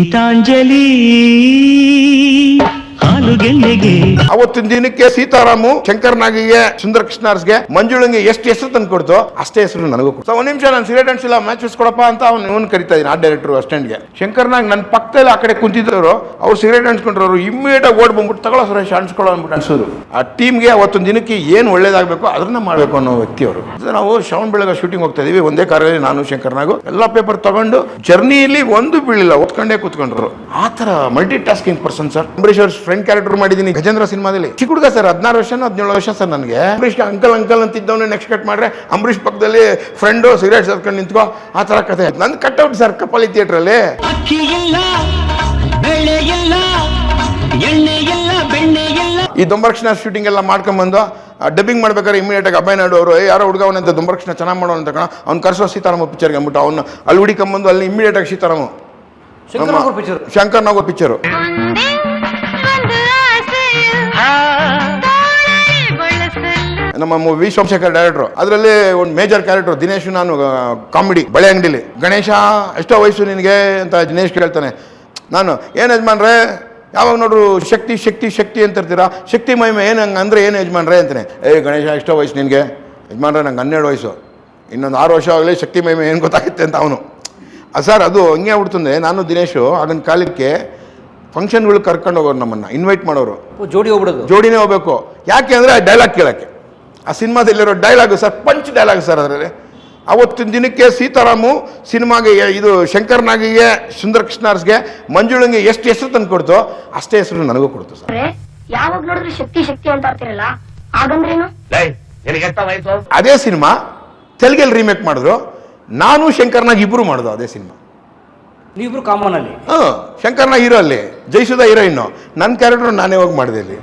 గీతాంజలి. ಅವತ್ತಿನ ದಿನಕ್ಕೆ ಸೀತಾರಾಮು ಶಂಕರ್ನಾಗಿಗೆ ಸುಂದರ ಕೃಷ್ಣಾರ್ಸ್ಗೆ ಮಂಜುಳಂಗೆ ಎಷ್ಟು ಹೆಸರು ತಂದು ಕೊಡ್ತು ಅಷ್ಟೇ ಹೆಸರು ನನಗೂ ಕೊಡ್ತು. ಒಂದ್ ನಿಮಿಷ ನಾನು ಸಿಗರೇಟ್ ಅನ್ಸಿಲ್ಲ ಮ್ಯಾಚಸ್ ಕೊಡಪ್ಪ ಅಂತ ಅವ್ನು ಇವನು ಕರಿತಾ ಇದ್ದೀನಿ ಆ ಡೈರೆಕ್ಟರ್ ಅಸ್ಟೆಂಟ್ಗೆ ಶಂಕರ್ ನಾಗ್ ನನ್ನ ಪಕ್ಕದಲ್ಲಿ ಆ ಕಡೆ ಕುಂತಿದ್ದವರು, ಅವ್ರು ಸಿಗರೇಟ್ ಅನ್ಸ್ಕೊಂಡ್ರವ್ರು ಇಮ್ಮಿಡಿಯೇಟ್ ಆಗಿ ಓಡ್ ಬಂದ್ಬಿಟ್ಟು ತಗೊಳ್ಳೋ ಸುರೇಶ್ ಅನ್ಸ್ಕೊಳ್ಳೋ ಅಂದ್ಬಿಟ್ಟು ಅನ್ಸೋದು ಆ ಟೀಮ್ಗೆ ಅವತ್ತೊಂದು ದಿನಕ್ಕೆ ಏನು ಒಳ್ಳೇದಾಗಬೇಕು ಅದನ್ನ ಮಾಡಬೇಕು ಅನ್ನೋ ವ್ಯಕ್ತಿ ಅವರು. ನಾವು ಶ್ರವಣ್ ಬೆಳಗ್ಗೆ ಶೂಟಿಂಗ್ ಹೋಗ್ತಾ ಇದೀವಿ, ಒಂದೇ ಕಾರಲ್ಲಿ ನಾನು, ಶಂಕರ್ನಾಗು, ಎಲ್ಲ ಪೇಪರ್ ತಗೊಂಡು ಜರ್ನಿಯಲ್ಲಿ ಒಂದು ಬೀಳಿಲ್ಲ ಓದ್ಕೊಂಡೇ ಕೂತ್ಕೊಂಡ್ರು. ಆ ಥರ multi tasking person sir Ambareesh ಅವ್ರ ಫ್ರೆಂಡ್ ಕ್ಯಾರೆಕ್ಟರ್ ಮಾಡಿದ್ದೀನಿ ಗಜೇಂದ್ರ ಸಿನಿಮಾದಲ್ಲಿ. ಚಿಕ್ಕ ಹುಡುಗ ಸರ್ ಹದಿನಾರು ವರ್ಷ ಹದಿನೇಳು ವರ್ಷ ಸರ್ ನನಗೆ. ಅಂಬರೀಷ್ ಅಂಕಲ್ ಅಂಕಲ್ ಅಂತಿದ್ದವನು ನೆಕ್ಸ್ಟ್ ಕಟ್ ಮಾಡ್ರೆ ಅಂಬರೀಷ್ ಪಕ್ಕದಲ್ಲಿ ಫ್ರೆಂಡು ಸಿಗರೇಟ್ ಸರ್ಕೊಂಡು ನಿಂತ್ಕೋ ಆ ಥರ ಕತೆ. ನನ್ ಕಟ್ಔಟ್ ಸರ್ ಕಪಾಲಿ ಥಿಯೇಟ್ರಲ್ಲಿ ಅಕ್ಕಿ ಇಲ್ಲ ಬೆಳೆ ಇಲ್ಲ ಎಣ್ಣೆ ಇಲ್ಲ ಬೆಣ್ಣೆ ಇಲ್ಲ ಈ ದೊಂಬರಕ್ಷಣ ಶೂಟಿಂಗ್ ಎಲ್ಲ ಮಾಡ್ಕೊಂಬಂದು ಡಬ್ಬಿಂಗ್ ಮಾಡ್ಬೇಕಾದ್ರೆ ಇಮಿಡಿಯೇಟ್ ಆಗಿ ಅಭಯ ನಾಡು ಅವರು ಯಾರೋ ಹುಡುಗ ಅವನಂತ ದೊಂಬರಕ್ಷಣ ಚೆನ್ನಾಗಿ ಮಾಡೋಣ ಅಂತ ಕಣ ಅವ್ನು ಕರ್ಸೋ ಸೀತಾರಾಮ ಪಿಕ್ಚರ್ಗೆ ಅಂದ್ಬಿಟ್ಟು ಅವನು ಅಲ್ಲಿ ಹುಡುಕಂಬಂದು ಅಲ್ಲಿ ಇಮಿಡಿಯೇಟ್ ಆಗಿ ಸೀತಾರಾಮ ಶಂಕರ್ ನಾಗೋ ಪಿಕ್ಚರ್ ಶಂಕರ್ ನಾಗೋ ಪಿಕ್ಚರು ನಮ್ಮ ವಿ. ಸೋಮಶೇಖರ್ ಡೈರೆಕ್ಟ್ರು ಅದರಲ್ಲಿ ಒಂದು ಮೇಜರ್ ಕ್ಯಾರೆಕ್ಟರ್ ದಿನೇಶ್ ನಾನು ಕಾಮಿಡಿ ಬಳೆ ಅಂಗಡಿಲಿ. ಗಣೇಶ ಎಷ್ಟೋ ವಯಸ್ಸು ನಿನಗೆ ಅಂತ ದಿನೇಶ್ ಕೇಳ್ತಾನೆ. ನಾನು ಏನು ಯಜಮಾನ್ರೆ ಯಾವಾಗ ನೋಡ್ರು ಶಕ್ತಿ ಶಕ್ತಿ ಶಕ್ತಿ ಅಂತ ಇರ್ತೀರಾ? ಶಕ್ತಿ ಮಹಿಮೆ ಏನು ಹಂಗೆ ಅಂದರೆ ಏನು ಯಜಮಾನ್ರೆ ಅಂತಾನೆ. ಏ ಗಣೇಶ ಎಷ್ಟೋ ವಯಸ್ಸು ನಿನಗೆ? ಯಜಮಾನ್ರೆ ನಂಗೆ ಹನ್ನೆರಡು ವಯಸ್ಸು. ಇನ್ನೊಂದು ಆರು ವರ್ಷ ಆಗಲಿ ಶಕ್ತಿ ಮಹಿಮೆ ಏನು ಗೊತ್ತಾಗುತ್ತೆ ಅಂತ ಅವನು. ಸರ್ ಅದು ಹಂಗೆ ಆಗ್ಬಿಡ್ತಂದ್ರೆ ನಾನು ದಿನೇಶು ಆಗಿನ ಕಾಲಕ್ಕೆ ಫಂಕ್ಷನ್ಗಳು ಕರ್ಕೊಂಡು ಹೋಗೋರು ನಮ್ಮನ್ನು ಇನ್ವೈಟ್ ಮಾಡೋರು. ಜೋಡಿ ಹೋಗ್ಬಿಡೋದು? ಜೋಡಿನೇ ಹೋಗ್ಬೇಕು. ಯಾಕೆ ಅಂದರೆ ಆ ಡೈಲಾಗ್ ಕೇಳೋಕ್ಕೆ. ಆ ಸಿನಿಮಾದಲ್ಲಿರೋ dialogue sir punch dialogue sir ಅದರಲ್ಲಿ. ಅವತ್ತಿನ ದಿನಕ್ಕೆ ಸೀತಾರಾಮು ಸಿನಿಮಾಗೆ ಇದು ಶಂಕರ್ ನಾಗಿಗೆ ಸುಂದರ ಕೃಷ್ಣಾರ್ಸ್ಗೆ ಮಂಜುಳಂಗೆ ಎಷ್ಟು ಹೆಸರು ತಂದು ಕೊಡ್ತೋ ಅಷ್ಟೇ ಹೆಸರು ನನಗೂ ಕೊಡ್ತು ಸರ್. ಯಾವಾಗ ನೋಡಿದ್ರೆ ಶಕ್ತಿ ಶಕ್ತಿ ಅಂತ ಆಗಂದ್ರೇನು ಅದೇ ಸಿನಿಮಾ ತೆಲುಗಲ್ಲಿ ರೀಮೇಕ್ ಮಾಡಿದ್ರು. ನಾನು ಶಂಕರ್ನಾಗ್ ಇಬ್ರು ಮಾಡಿದ್ರು ಅದೇ ಸಿನಿಮಾ. ನೀವಿಬ್ರು ಕಾಮನ್ ಅಲ್ಲಿ? ಹಾ ಶಂಕರ್ ನಾಗ್ ಹೀರೋ ಅಲ್ಲಿ ಜೈಸುದ ಹೀರೋಯಿನ್ನು ನನ್ನ ಕ್ಯಾರೆಕ್ಟರ್ ನಾನೇ ಹೋಗಿ ಮಾಡಿದೆ ಇಲ್ಲಿ.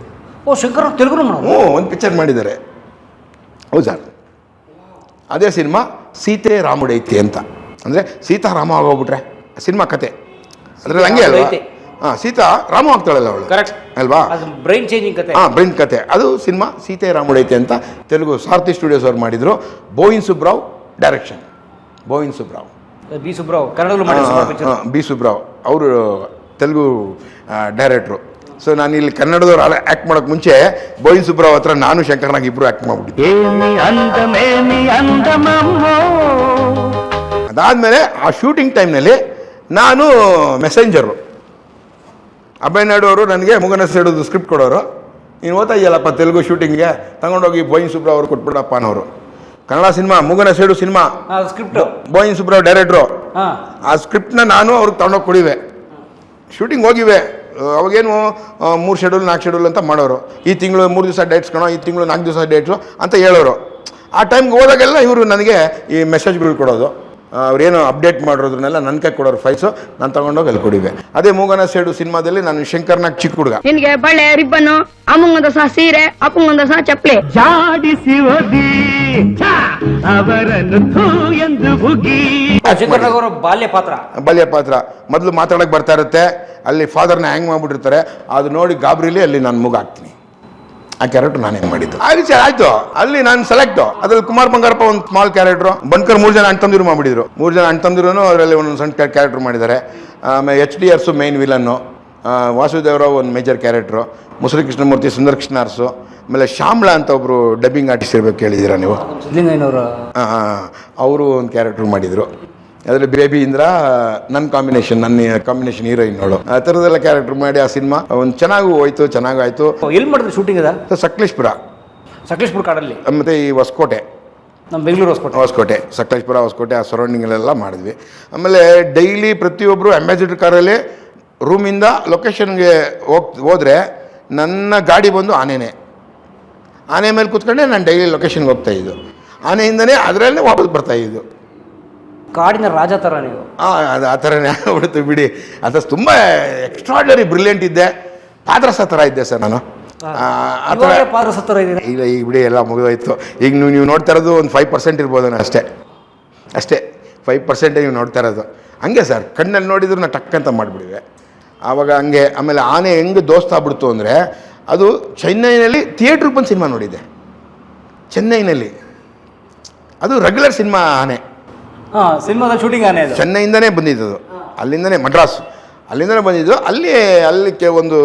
ಓ ಶಂಕರ್ ತೆಲುಗು ಮಾಡೋದು? ಹ್ಞೂ ಒಂದು ಪಿಕ್ಚರ್ ಮಾಡಿದ್ದಾರೆ. ಹೌದು ಸರ್. ಅದೇ ಸಿನಿಮಾ ಸೀತೆ ರಾಮುಡೈತಿ ಅಂತ. ಅಂದರೆ ಸೀತಾ ರಾಮ ಆಗೋಗ್ಬಿಟ್ರೆ ಸಿನಿಮಾ ಕತೆ. ಅಂದರೆ ಹಂಗೆ ಅಲ್ವಾ. ಹಾಂ ಸೀತಾ ರಾಮ ಆಗ್ತಾಳಲ್ಲ ಅವಳು? ಕರೆಕ್ಟ್ ಅಲ್ವಾ? ಬ್ರೈನ್ ಚೇಂಜಿಂಗ್ ಕತೆ. ಹಾಂ ಬ್ರೈನ್ ಕತೆ. ಅದು ಸಿನಿಮಾ ಸೀತೆ ರಾಮುಡೈತಿ ಅಂತ ತೆಲುಗು ಸಾರ್ಥಿ ಸ್ಟುಡಿಯೋಸ್ ಅವ್ರು ಮಾಡಿದರು. Boyin Subrao direction Boyin Subrao. B Subrao Kannada B Subrao. ಅವರು ತೆಲುಗು ಡೈರೆಕ್ಟ್ರು ಸೊ ನಾನು ಇಲ್ಲಿ ಕನ್ನಡದವ್ರು ಆಕ್ಟ್ ಆ್ಯಕ್ಟ್ ಮಾಡೋಕೆ ಮುಂಚೆ ಬೋಯಿನ್ ಸುಬ್ರಾವ್ ಹತ್ರ ನಾನು ಶಂಕರ್ನಾಗ ಇಬ್ರು ಆ್ಯಕ್ಟ್ ಮಾಡಿಬಿಟ್ಟು ಅದಾದಮೇಲೆ ಆ ಶೂಟಿಂಗ್ ಟೈಮ್ನಲ್ಲಿ ನಾನು ಮೆಸೆಂಜರು ನಾಯ್ಡು ಅವರು ನನಗೆ ಮುಗನ ಸಿಡೋದು ಸ್ಕ್ರಿಪ್ಟ್ ಕೊಡೋರು. ನೀನು ಓದ್ತಾ ಇದೆಯಲ್ಲಪ್ಪ ತೆಲುಗು ಶೂಟಿಂಗ್ಗೆ ತಗೊಂಡೋಗಿ ಬೋಯಿನ್ ಸುಬ್ರಾವ್ ಅವರು ಕೊಟ್ಬಿಡಪ್ಪ ಅನ್ನೋರು. Kannada cinema Mugana Sedu cinema. Script Boyin Subrao director ಆ ಸ್ಕ್ರಿಪ್ಟ್ನ ನಾನು ಅವ್ರಿಗೆ ತಗೊಂಡೋಗಿ ಕೊಡಿವೆ. ಶೂಟಿಂಗ್ ಹೋಗಿವೆ. ಅವಾಗೇನು ಮೂರು ಶೆಡ್ಯೂಲ್ ನಾಲ್ಕು ಶೆಡ್ಯೂಲ್ ಅಂತ ಮಾಡೋರು. ಈ ತಿಂಗಳು ಮೂರು ದಿವಸ ಡೇಟ್ಸ್ ಕಣೋ, ಈ ತಿಂಗಳು ನಾಲ್ಕು ದಿವಸ ಡೇಟ್ಸು ಅಂತ ಹೇಳೋರು. ಆ ಟೈಮ್ಗೆ ಹೋದಾಗೆಲ್ಲ ಇವರು ನನಗೆ ಈ ಮೆಸೇಜ್ಗಳು ಕೊಡೋದು. ಅವ್ರೇನು ಅಪ್ಡೇಟ್ ಮಾಡಿರೋದ್ರನ್ನೆಲ್ಲ ನನ್ನ ಕೈ ಕೊಡೋರು ಫೈಲ್ಸು ನಾನು ತಗೊಂಡೋಗಿ ಅಲ್ಲಿ ಕೊಡಿವೆ. ಅದೇ ಮೂಗನ ಸೇಡು ಸಿನಿಮಾದಲ್ಲಿ ನಾನು ಶಂಕರ್ನಾಗ್ ಚಿಕ್ಕ ಹುಡುಗ. ನಿನ್ಗೆ ಬಳೆ ರಿಬ್ಬನು ಅಮ್ಮಂಗೊಂದ ಸಹ ಸೀರೆ ಅಪ್ಪಂಗೊಂದ ಸಹ ಚಪ್ಪಲಿ. ಜಾಡಿಸಿ ಛ! ಅವರನ್ನು ಥೂ ಎಂದು ಬುಗಿ ಶಂಕರ್ ನಾಗೂರ್ ಬಾಲ್ಯ ಪಾತ್ರ. ಬಾಲ್ಯ ಪಾತ್ರ. ಮೊದಲು ಮಾತಾಡಕ್ಕೆ ಬರ್ತಾ ಇರುತ್ತೆ. ಅಲ್ಲಿ ಫಾದರ್ನ ಹ್ಯಾಂಗ್ ಮಾಡ್ಬಿಟ್ಟಿರ್ತಾರೆ. ಅದು ನೋಡಿ ಗಾಬರಿಲಿ ಅಲ್ಲಿ ನಾನು ಮೂಗ ಹಾಕ್ತೀನಿ. ಆ ಕ್ಯಾರೆಕ್ಟರ್ ನಾನೇ ಮಾಡಿದ್ದು? ಆ ರೀತಿ ಆಯ್ತು. ಅಲ್ಲಿ ನಾನು ಸೆಲೆಕ್ಟ್ ಅದ್ರಲ್ಲಿ ಕುಮಾರ್ ಬಂಗಾರಪ್ಪ ಒಂದು ಸ್ಮಾಲ್ ಕ್ಯಾರೆಕ್ಟರ್ ಬನ್ಕರ್ ಮೂರು ಜನ ಅಣ್ಣ ತಂದಿರು ಮಾಡಿಬಿಟ್ಟಿದ್ರು. ಮೂರು ಜನ ಅಣ್ಣ ತಂದಿರು ಅದರಲ್ಲಿ ಒಂದು ಸಣ್ಣ ಕ್ಯಾರೆಕ್ಟರ್ ಮಾಡಿದ್ದಾರೆ. ಆಮೇಲೆ H D Urs main villain Vasudevarao ಒಂದು ಮೇಜರ್ ಕ್ಯಾರೆಕ್ಟ್ರು ಮುಸುರಿ ಕೃಷ್ಣಮೂರ್ತಿ ಸುಂದರ ಕೃಷ್ಣ ಆರ್ಸು ಆಮೇಲೆ ಶ್ಯಾಮ್ಲಾ ಅಂತ ಒಬ್ಬರು ಡಬ್ಬಿಂಗ್ ಆರ್ಟಿಸ್ಟ್ ಇರ್ಬೇಕು ಕೇಳಿದ್ದೀರಾ ನೀವು? ಹಾಂ ಹಾಂ ಅವರು ಒಂದು ಕ್ಯಾರೆಕ್ಟ್ರ್ ಮಾಡಿದರು. ಅದರಲ್ಲಿ ಬೇಬಿ ಇಂದ್ರ ನನ್ನ ಕಾಂಬಿನೇಷನ್ ನನ್ನ ಕಾಂಬಿನೇಷನ್ ಹೀರೋಯಿನ್ ನೋಡು. ಆ ಥರದೆಲ್ಲ ಕ್ಯಾರೆಕ್ಟರ್ ಮಾಡಿ ಆ ಸಿನಿಮಾ ಒಂದು ಚೆನ್ನಾಗೂ ಹೋಯ್ತು ಚೆನ್ನಾಗಾಯ್ತು. ಎಲ್ಲಿ ಮಾಡಿದ್ರು ಶೂಟಿಂಗ್ ಅದ? ಸಕಲೇಶ್ಪುರ. ಸಕಲೇಶ್ಪುರ ಕಾಡಲ್ಲಿ? ಮತ್ತು ಈ ಹೊಸಕೋಟೆ. ನಮ್ಮ ಬೆಂಗಳೂರು ಹೊಸಕೋಟೆ. ಹೊಸಕೋಟೆ ಸಕಲೇಶ್ಪುರ ಹೊಸಕೋಟೆ ಆ ಸರೌಂಡಿಂಗಲ್ಲೆಲ್ಲ ಮಾಡಿದ್ವಿ. ಆಮೇಲೆ ಡೈಲಿ ಪ್ರತಿಯೊಬ್ಬರು ಅಂಬಾಸಿಡರ್ ಕಾರಲ್ಲಿ ರೂಮಿಂದ ಲೊಕೇಶನ್ಗೆ ಹೋಗ್ ಹೋದರೆ ನನ್ನ ಗಾಡಿ ಬಂದು ಆನೆನೇ. ಆನೆ ಮೇಲೆ ಕೂತ್ಕೊಂಡೆ ನಾನು ಡೈಲಿ ಲೊಕೇಶನ್ಗೆ ಹೋಗ್ತಾಯಿದ್ದು ಆನೆಯಿಂದನೇ ಅದರಲ್ಲೇ ವಾಪಸ್ ಬರ್ತಾ ಇದ್ದು. ಕಾಡಿನ ರಾಜ ಥರ ನೀವು. ಹಾಂ ಅದು ಆ ಥರನೇ ಆಗ್ಬಿಡ್ತು ಬಿಡಿ. ಅಂತ ತುಂಬ ಎಕ್ಸ್ಟ್ರಾರ್ಡನರಿ ಬ್ರಿಲಿಯಂಟ್ ಇದ್ದೆ. ಪಾದ್ರಸ ಥರ ಇದ್ದೆ ಸರ್ ನಾನು. ಆ, ಥರ ಇವಾಗಲೇ ಇದ್ದೀರಾ ಇಲ್ಲ ಈಗ ಬಿಡಿ ಎಲ್ಲ ಮುಗಿದೋಯ್ತು. ಈಗ ನೀವು ನೀವು ನೋಡ್ತಾ ಇರೋದು ಒಂದು ಫೈವ್ ಪರ್ಸೆಂಟ್ ಇರ್ಬೋದೇನೋ ಅಷ್ಟೇ. ಅಷ್ಟೇ. ಫೈವ್ ಪರ್ಸೆಂಟೇ ನೀವು ನೋಡ್ತಾ ಇರೋದು. ಹಂಗೆ ಸರ್ ಕಣ್ಣಲ್ಲಿ ನೋಡಿದ್ರು ನಾ ಟಕ್ ಅಂತ ಮಾಡಿಬಿಡಿದೆ. ಆವಾಗ ಹಂಗೆ ಆಮೇಲೆ ಆನೆ ಹೆಂಗೆ ದೋಸ್ತ ಆಗ್ಬಿಡ್ತು ಅಂದರೆ ಅದು ಚೆನ್ನೈನಲ್ಲಿ ಥಿಯೇಟ್ರಿಗೆ ಬಂದು ಸಿನಿಮಾ ನೋಡಿದ್ದೆ. ಚೆನ್ನೈನಲ್ಲಿ. ಅದು ರೆಗ್ಯುಲರ್ ಸಿನಿಮಾ ಆನೆ. ಹಾ ಸಿನಿಮಾದ ಶೂಟಿಂಗ್ ಆನೆ ಅದು. ಚೆನ್ನೈಯಿಂದನೇ ಬಂದಿದ್ದದು. ಅಲ್ಲಿಂದನೇ ಮಡ್ರಾಸ್ ಅಲ್ಲಿಂದಲೇ ಬಂದಿದ್ದು. ಅಲ್ಲಿ ಅಲ್ಲಿಗೆ ಒಂದು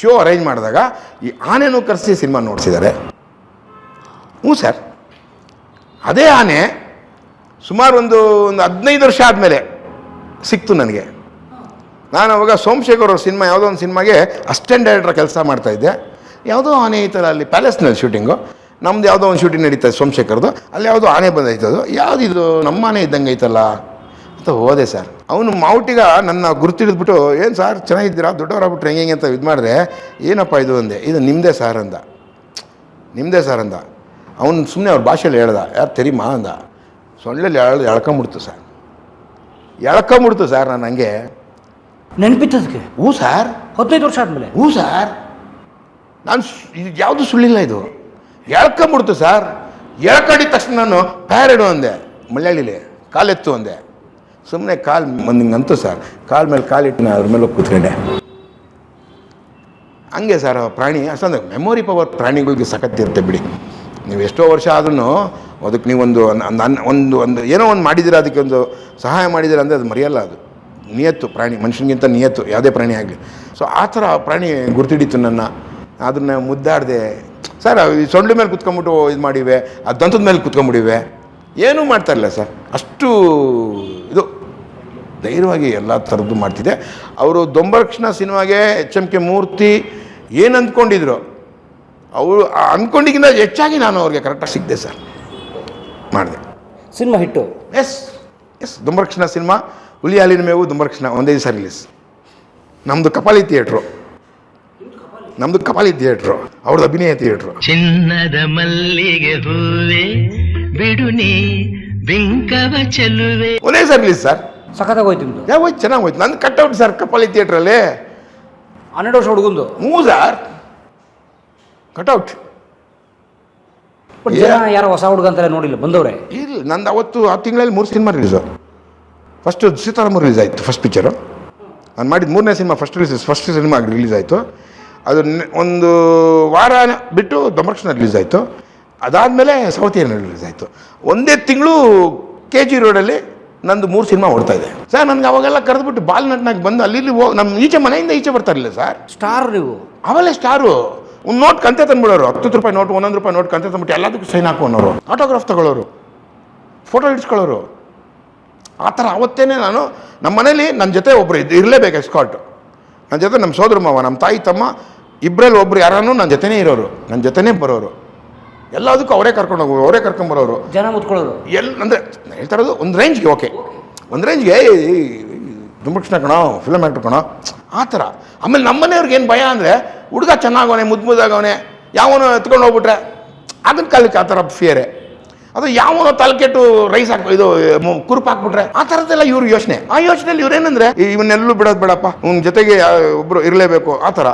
ಶೋ ಅರೇಂಜ್ ಮಾಡಿದಾಗ ಈ ಆನೆನೂ ಕರೆಸಿ ಸಿನಿಮಾ ನೋಡಿಸಿದ್ದಾರೆ. ಹ್ಞೂ ಸರ್. ಅದೇ ಆನೆ ಸುಮಾರು ಒಂದು ಒಂದು ಹದಿನೈದು ವರ್ಷ ಆದಮೇಲೆ ಸಿಕ್ತು ನನಗೆ. ನಾನು ಅವಾಗ ಸೋಮಶೇಖರ್ ಅವ್ರ ಸಿನಿಮಾ ಯಾವುದೋ ಒಂದು ಸಿನಿಮಾಗೆ ಅಸ್ಟೆಂಟ್ ಡೈರೆಕ್ಟರ್ ಕೆಲಸ ಮಾಡ್ತಾಯಿದ್ದೆ ಯಾವುದೋ ಆನೆ ಈ ಥರ ಅಲ್ಲಿ ಪ್ಯಾಲೇಸ್ನಲ್ಲಿ ಶೂಟಿಂಗು ನಮ್ದು ಯಾವುದೋ ಒಂದು ಶೂಟಿಂಗ್ ನಡೀತಾ ಇದೆ ಸೋಮಶೇಖರ್ದು. ಅಲ್ಲಿ ಯಾವುದೋ ಆನೆ ಬಂದೈತದು ಯಾವುದಿದು ನಮ್ಮ ಆನೆ ಇದ್ದಂಗೆ ಐತಲ್ಲ? ಅಂತ ಹೋದೆ ಸರ್. ಅವನು ಮಾವುಟಿಗ ನನ್ನ ಗುರುತಿಡಿದ್ಬಿಟ್ಟು ಏನು ಸರ್ ಚೆನ್ನಾಗಿದ್ದೀರಾ? ದೊಡ್ಡವರಾಗ್ಬಿಟ್ರೆ ಹೆಂಗೆ ಹೆಂಗೆ ಅಂತ ಇದು ಮಾಡಿದ್ರೆ ಏನಪ್ಪ ಇದು? ಅಂದೆ. ಇದು ನಿಮ್ಮದೇ ಸರ್ ಅಂದ. ನಿಮ್ಮದೇ ಸರ್ ಅಂದ. ಅವನು ಸುಮ್ಮನೆ ಅವ್ರ ಭಾಷೆಯಲ್ಲಿ ಹೇಳ್ದ. ಯಾರು ತೆರಿಮಾ? ಅಂದ. ಸೊಳ್ಳೆಲ್ಲಿ ಎಳ್ ಎಳ್ಕೊಂಬಿಡ್ತು ಸರ್. ಎಳ್ಕೊಂಬಿಡ್ತು ಸರ್ ನಾನು ಹಂಗೆ. ನೆನಪಿತ್ತದಕ್ಕೆ? ಹ್ಞೂ ಸರ್. ಹದಿನೈದು ವರ್ಷ ಆದಮೇಲೆ? ಹ್ಞೂ ಸರ್. ನಾನು ಇದು ಯಾವುದು ಸುಳ್ಳಿಲ್ಲ ಇದು. ಎಳ್ಕೊಂಬಿಡ್ತು ಸರ್. ಎಳ್ಕಡಿದ ತಕ್ಷಣ ನಾನು ಪ್ಯಾರೆಡು ಅಂದೆ. ಮಲಯಾಳಿಲಿ ಕಾಲೆತ್ತು ಅಂದೆ. ಸುಮ್ಮನೆ ಕಾಲು ಮಂದಿಂಗಂತು ಸರ್. ಕಾಲ್ ಮೇಲೆ ಕಾಲಿಟ್ಟು ನಾನು ಅದ್ರ ಮೇಲೆ ಕೂತ್ಕೊಂಡೆ. ಹಂಗೆ ಸರ್ ಪ್ರಾಣಿ, ಅಷ್ಟೊಂದು ಮೆಮೊರಿ ಪವರ್ ಪ್ರಾಣಿಗಳಿಗೆ ಸಖತ್ತಿರುತ್ತೆ ಬಿಡಿ. ನೀವು ಎಷ್ಟೋ ವರ್ಷ ಆದ್ರೂ ಅದಕ್ಕೆ ನೀವೊಂದು ಅನ್ನ ಒಂದು ಒಂದು ಏನೋ ಒಂದು ಮಾಡಿದಿರ ಅದಕ್ಕೆ ಒಂದು ಸಹಾಯ ಮಾಡಿದಿರ ಅಂದರೆ ಅದು ಮರೆಯಲ್ಲ ಅದು. ನಿಯತ್ತು ಪ್ರಾಣಿ, ಮನುಷ್ಯನಿಗಿಂತ ನಿಯತ್ತು, ಯಾವುದೇ ಪ್ರಾಣಿ ಆಗಲಿ. ಸೊ ಆ ಥರ ಪ್ರಾಣಿ ಗುರ್ತಿಡಿತು ನನ್ನ. ಅದನ್ನು ಮುದ್ದಾಡಿದೆ ಸರ್ ಈ ಸೊಂಡಿ ಮೇಲೆ ಕುತ್ಕೊಂಬಿಟ್ಟು ಇದು ಮಾಡಿವೆ ಆ ದಂತದ ಮೇಲೆ ಕುತ್ಕೊಂಬಿಡಿವೆ ಏನೂ ಮಾಡ್ತಾ ಇಲ್ಲ ಸರ್. ಅಷ್ಟು ಇದು ಧೈರ್ಯವಾಗಿ ಎಲ್ಲ ಥರದ್ದು ಮಾಡ್ತಿದ್ದೆ ಅವರು ದೊಂಬರಕ್ಷಣ ಸಿನಿಮಾಗೆ ಎಚ್ ಎಂ ಕೆ ಮೂರ್ತಿ ಏನು ಅಂದ್ಕೊಂಡಿದ್ರು? ಅವರು ಅಂದ್ಕೊಂಡಿಗಿಂತ ಹೆಚ್ಚಾಗಿ ನಾನು ಅವ್ರಿಗೆ ಕರೆಕ್ಟಾಗಿ ಸಿಗದೆ ಸರ್. ಮಾಡಿದೆ. ಸಿನಿಮಾ ಹಿಟ್ಟು? ಎಸ್ ಎಸ್ ದೊಂಬರಕ್ಷಣ ಸಿನಿಮಾ ಹುಲಿ ಹಾಲಿನ ಮೇವು ದುಂಬರಕ್ಷಣ ಒಂದೇ ದಿವಸ ರಿಲೀಸ್ ನಮ್ಮದು ಕಪಾಲಿ ಥಿಯೇಟ್ರು ನಮ್ಮದು ಕಪಾಲಿ ಥಿಯೇಟ್ರು ಅವ್ರದ್ದು ಅಭಿನಯ ಥಿಯೇಟ್ರು. ಚಿನ್ನದ ಮಲ್ಲಿಗೆ ಹೂವೆ ಬಿಡುನಿ ಬಿಂಕವ ಚೆಲುವೆ. ಒಂದೇ ಸರ್ ರಿಲೀಸ್ ಸರ್. ಸಖತ್ತಾಗಿ ಹೋಯ್ತು ನಿಮ್ದು? ಯಾವ ಹೋಯ್ತು? ಚೆನ್ನಾಗಿ ಹೋಯ್ತು. ನಂದು ಕಟ್ಔಟ್ ಸರ್ ಕಪಾಲಿ ಥಿಯೇಟ್ರಲ್ಲಿ. ಹನ್ನೆರಡು ವರ್ಷ ಹುಡುಗಂದು? ಹ್ಞೂ ಸರ್. ಕಟ್ಔಟ್ ಜನ ಯಾರೋ ಹೊಸ ಹುಡುಗ ಅಂತಾರೆ ನೋಡಿಲ್ಲ ಬಂದವ್ರೆ? ಇಲ್ಲ ನಂದು ಅವತ್ತು ಆ ತಿಂಗಳಲ್ಲಿ ಮೂರು cinema release first Seetharama release ಆಯಿತು ಫಸ್ಟ್ ಪಿಕ್ಚರು ನಾನು ಮಾಡಿದ ಮೂರನೇ cinema first release first cinema release ಆಯಿತು. ಅದು ಒಂದು ವಾರ ಬಿಟ್ಟು ದಮರಕ್ಷಣ ರಿಲೀಸ್ ಆಯಿತು. ಅದಾದಮೇಲೆ ಸೌತಿಯನ್ನು ರಿಲೀಸ್ ಆಯಿತು. ಒಂದೇ ತಿಂಗಳು ಕೆ ಜಿ ರೋಡಲ್ಲಿ ನಂದು ಮೂರು ಸಿನಿಮಾ ಓಡ್ತಾ ಇದೆ. ಸರ್ ನನಗೆ ಅವಾಗೆಲ್ಲ ಕರೆದ್ಬಿಟ್ಟು ಬಾಲ್ ನಟ್ನಾಗ ಬಂದು ಅಲ್ಲಿ ಹೋಗಿ ನಮ್ಮ ಈಚೆ ಮನೆಯಿಂದ ಈಚೆ ಬರ್ತಾ ಇರಲಿಲ್ಲ ಸರ್. ಸ್ಟಾರ್ ನೀವು? ಅವಲ್ಲೇ ಸ್ಟಾರು. ಒಂದು ನೋಟ್ ಕಂತೆ ತಂದ್ಬಿಡೋರು. ಹತ್ತು ರೂಪಾಯಿ ನೋಟ್ ಒಂದೊಂದು ರೂಪಾಯಿ ನೋಟ್ ಕಂತೆ ತಂದ್ಬಿಟ್ಟು ಎಲ್ಲದಕ್ಕೂ ಸೈನ್ ಹಾಕು ಅನ್ನೋರು ಆಟೋಗ್ರಾಫ್ ತಗೊಳ್ಳೋರು. ಫೋಟೋ ಇಡ್ಸ್ಕೊಳ್ಳೋರು ಆ ಥರ ಅವತ್ತೇನೆ ನಾನು ನಮ್ಮ ಮನೇಲಿ ನನ್ನ ಜೊತೆ ಒಬ್ಬರು ಇರಲೇಬೇಕು ಎಸ್ಕಾಟ್ ನನ್ನ ಜೊತೆ ನಮ್ಮ ಸೋದರ ಮಾವ ನಮ್ಮ ತಾಯಿ ತಮ್ಮ ಇಬ್ಬರಲ್ಲಿ ಒಬ್ರು ಯಾರನ್ನೂ ನನ್ನ ಜೊತೆನೇ ಇರೋರು ನನ್ನ ಜೊತೆನೇ ಬರೋರು. ಎಲ್ಲದಕ್ಕೂ ಅವರೇ ಕರ್ಕೊಂಡು ಹೋಗೋರು ಅವರೇ ಕರ್ಕೊಂಬರೋರು ಜನ ಮುತ್ಕೊಳ್ಳೋರು. ಎಲ್ಲ ಅಂದರೆ ಹೇಳ್ತಾ ಇರೋದು ಒಂದು ರೇಂಜ್ಗೆ ಓಕೆ ಒಂದು ರೇಂಜ್ಗೆ ದುಂಬಕ್ಷಣ ಕಣೋ ಫಿಲಮ್ ಆ್ಯಕ್ಟ್ರ್ ಕಣೋ. ಆ ಥರ. ಆಮೇಲೆ ನಮ್ಮ ಮನೆಯವ್ರಿಗೆ ಏನು ಭಯ ಅಂದರೆ ಹುಡುಗ ಚೆನ್ನಾಗವನೆ ಮುದ್ದು ಮುದ್ದಾಗವನೆ ಯಾವನೋ ಎತ್ಕೊಂಡು ಹೋಗ್ಬಿಟ್ರೆ ಅದನ್ನ ಕಾಲಕ್ಕೆ ಆ ಥರ ಫಿಯರೇ ಅದು ಯಾವನೋ ತಲೆಕೆಟ್ಟು ರೈಸ್ ಹಾಕ್ ಇದು ಕುರುಪ್ ಹಾಕ್ಬಿಟ್ರೆ ಆ ಥರದ್ದೆಲ್ಲ ಇವ್ರ ಯೋಚನೆ. ಆ ಯೋಚನೆಯಲ್ಲಿ ಇವ್ರು ಏನಂದ್ರೆ ಇವನ್ನೆಲ್ಲೂ ಬಿಡೋದು ಬೇಡಪ್ಪ ಇವ್ನ ಜೊತೆಗೆ ಒಬ್ರು ಇರಲೇಬೇಕು ಆ ಥರ.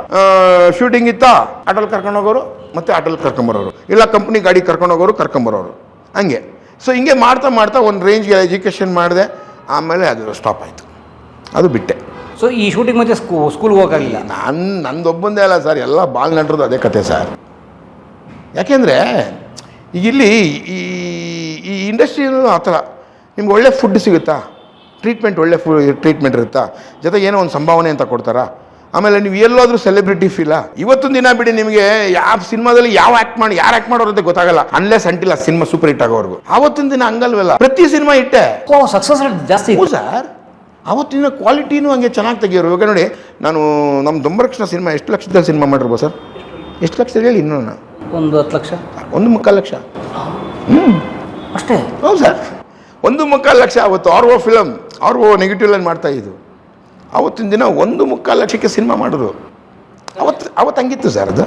ಶೂಟಿಂಗ್ ಇತ್ತಾ? ಆಟೋಲ್ ಕರ್ಕೊಂಡು ಹೋಗೋರು ಮತ್ತೆ ಆಟೋಲ್ ಕರ್ಕೊಂಬರೋರು. ಇಲ್ಲ ಕಂಪ್ನಿ ಗಾಡಿ ಕರ್ಕೊಂಡು ಹೋಗೋರು ಕರ್ಕೊಂಬರೋರು. ಹಂಗೆ. ಸೊ ಹಿಂಗೆ ಮಾಡ್ತಾ ಮಾಡ್ತಾ ಒಂದು ರೇಂಜ್ಗೆ ಎಜುಕೇಷನ್ ಮಾಡಿದೆ ಆಮೇಲೆ ಅದು ಸ್ಟಾಪ್ ಆಯಿತು. ಅದು ಬಿಟ್ಟೆ. ಸೊ ಈ ಶೂಟಿಂಗ್ ಮತ್ತೆ ಸ್ಕೂ ಸ್ಕೂಲ್ಗೆ ಹೋಗಲಿಲ್ಲ ನಾನು ನಂದೊಬ್ಬಂದೇ ಅಲ್ಲ ಸರ್ ಎಲ್ಲ ಬಾಲ್ ನಟರದ್ದು ಅದೇ ಕತೆ ಸರ್ ಯಾಕೆಂದರೆ ಈಗ ಇಲ್ಲಿ ಈ ಈ ಇಂಡಸ್ಟ್ರಿಯಲ್ಲೂ ಆ ಥರ. ನಿಮ್ಗೆ ಒಳ್ಳೆ ಫುಡ್ ಸಿಗುತ್ತಾ? ಟ್ರೀಟ್ಮೆಂಟ್ ಒಳ್ಳೆ ಫು ಟ್ರೀಟ್ಮೆಂಟ್ ಇರುತ್ತಾ? ಜೊತೆಗೆ ಏನೋ ಒಂದು ಸಂಭಾವನೆ ಅಂತ ಕೊಡ್ತಾರಾ? ಆಮೇಲೆ ನೀವು ಎಲ್ಲಾದರೂ ಸೆಲೆಬ್ರಿಟಿ ಫೀಲ ಇವತ್ತೊಂದು ದಿನ ಬಿಡಿ ನಿಮಗೆ ಯಾವ ಸಿನಿಮಾದಲ್ಲಿ ಯಾವ ಆ್ಯಕ್ಟ್ ಮಾಡಿ ಯಾರು ಆ್ಯಕ್ಟ್ ಮಾಡೋರು ಅಂತ ಗೊತ್ತಾಗಲ್ಲ. Unless until cinema super hit ಆಗೋವರೆಗೂ. ಆವತ್ತಿನ ದಿನ ಹಂಗಲ್ವಲ್ಲ? ಪ್ರತಿ ಸಿನಿಮಾ ಇಟ್ಟೆ ಸಕ್ಸಸ್ ರೇಟ್ ಜಾಸ್ತಿ ಸರ್. ಅವತ್ತಿನ ಕ್ವಾಲಿಟಿನೂ ಹಂಗೆ ಚೆನ್ನಾಗಿ ತೆಗಿಯೋರು. ಇವಾಗ ನೋಡಿ ನಾನು ನಮ್ಮ ದೊಂಬರಕ್ಷಣ ಸಿನಿಮಾ ಎಷ್ಟು ಲಕ್ಷದಲ್ಲಿ ಸಿನಿಮಾ ಮಾಡಿರ್ಬೋದು ಸರ್? ಎಷ್ಟು ಲಕ್ಷದಲ್ಲಿ ಹೇಳಿ ಇನ್ನೂ ನಾನು. ಒಂದು ಹತ್ತು ಲಕ್ಷ? ಒಂದು ಮುಕ್ಕಾಲು ಲಕ್ಷ. ಅಷ್ಟೇ? ಹೌದು ಸರ್. ಒಂದು ಮುಕ್ಕಾಲು ಲಕ್ಷ ಆವತ್ತು R O film R O negative line ಮಾಡ್ತಾ ಇದ್ದು ಅವತ್ತಿನ ದಿನ ಒಂದು ಮುಕ್ಕಾಲು ಲಕ್ಷಕ್ಕೆ ಸಿನಿಮಾ ಮಾಡಿದ್ರು. ಅವತ್ತು ಅವತ್ತು ಹಂಗಿತ್ತು ಸರ್ ಅದು.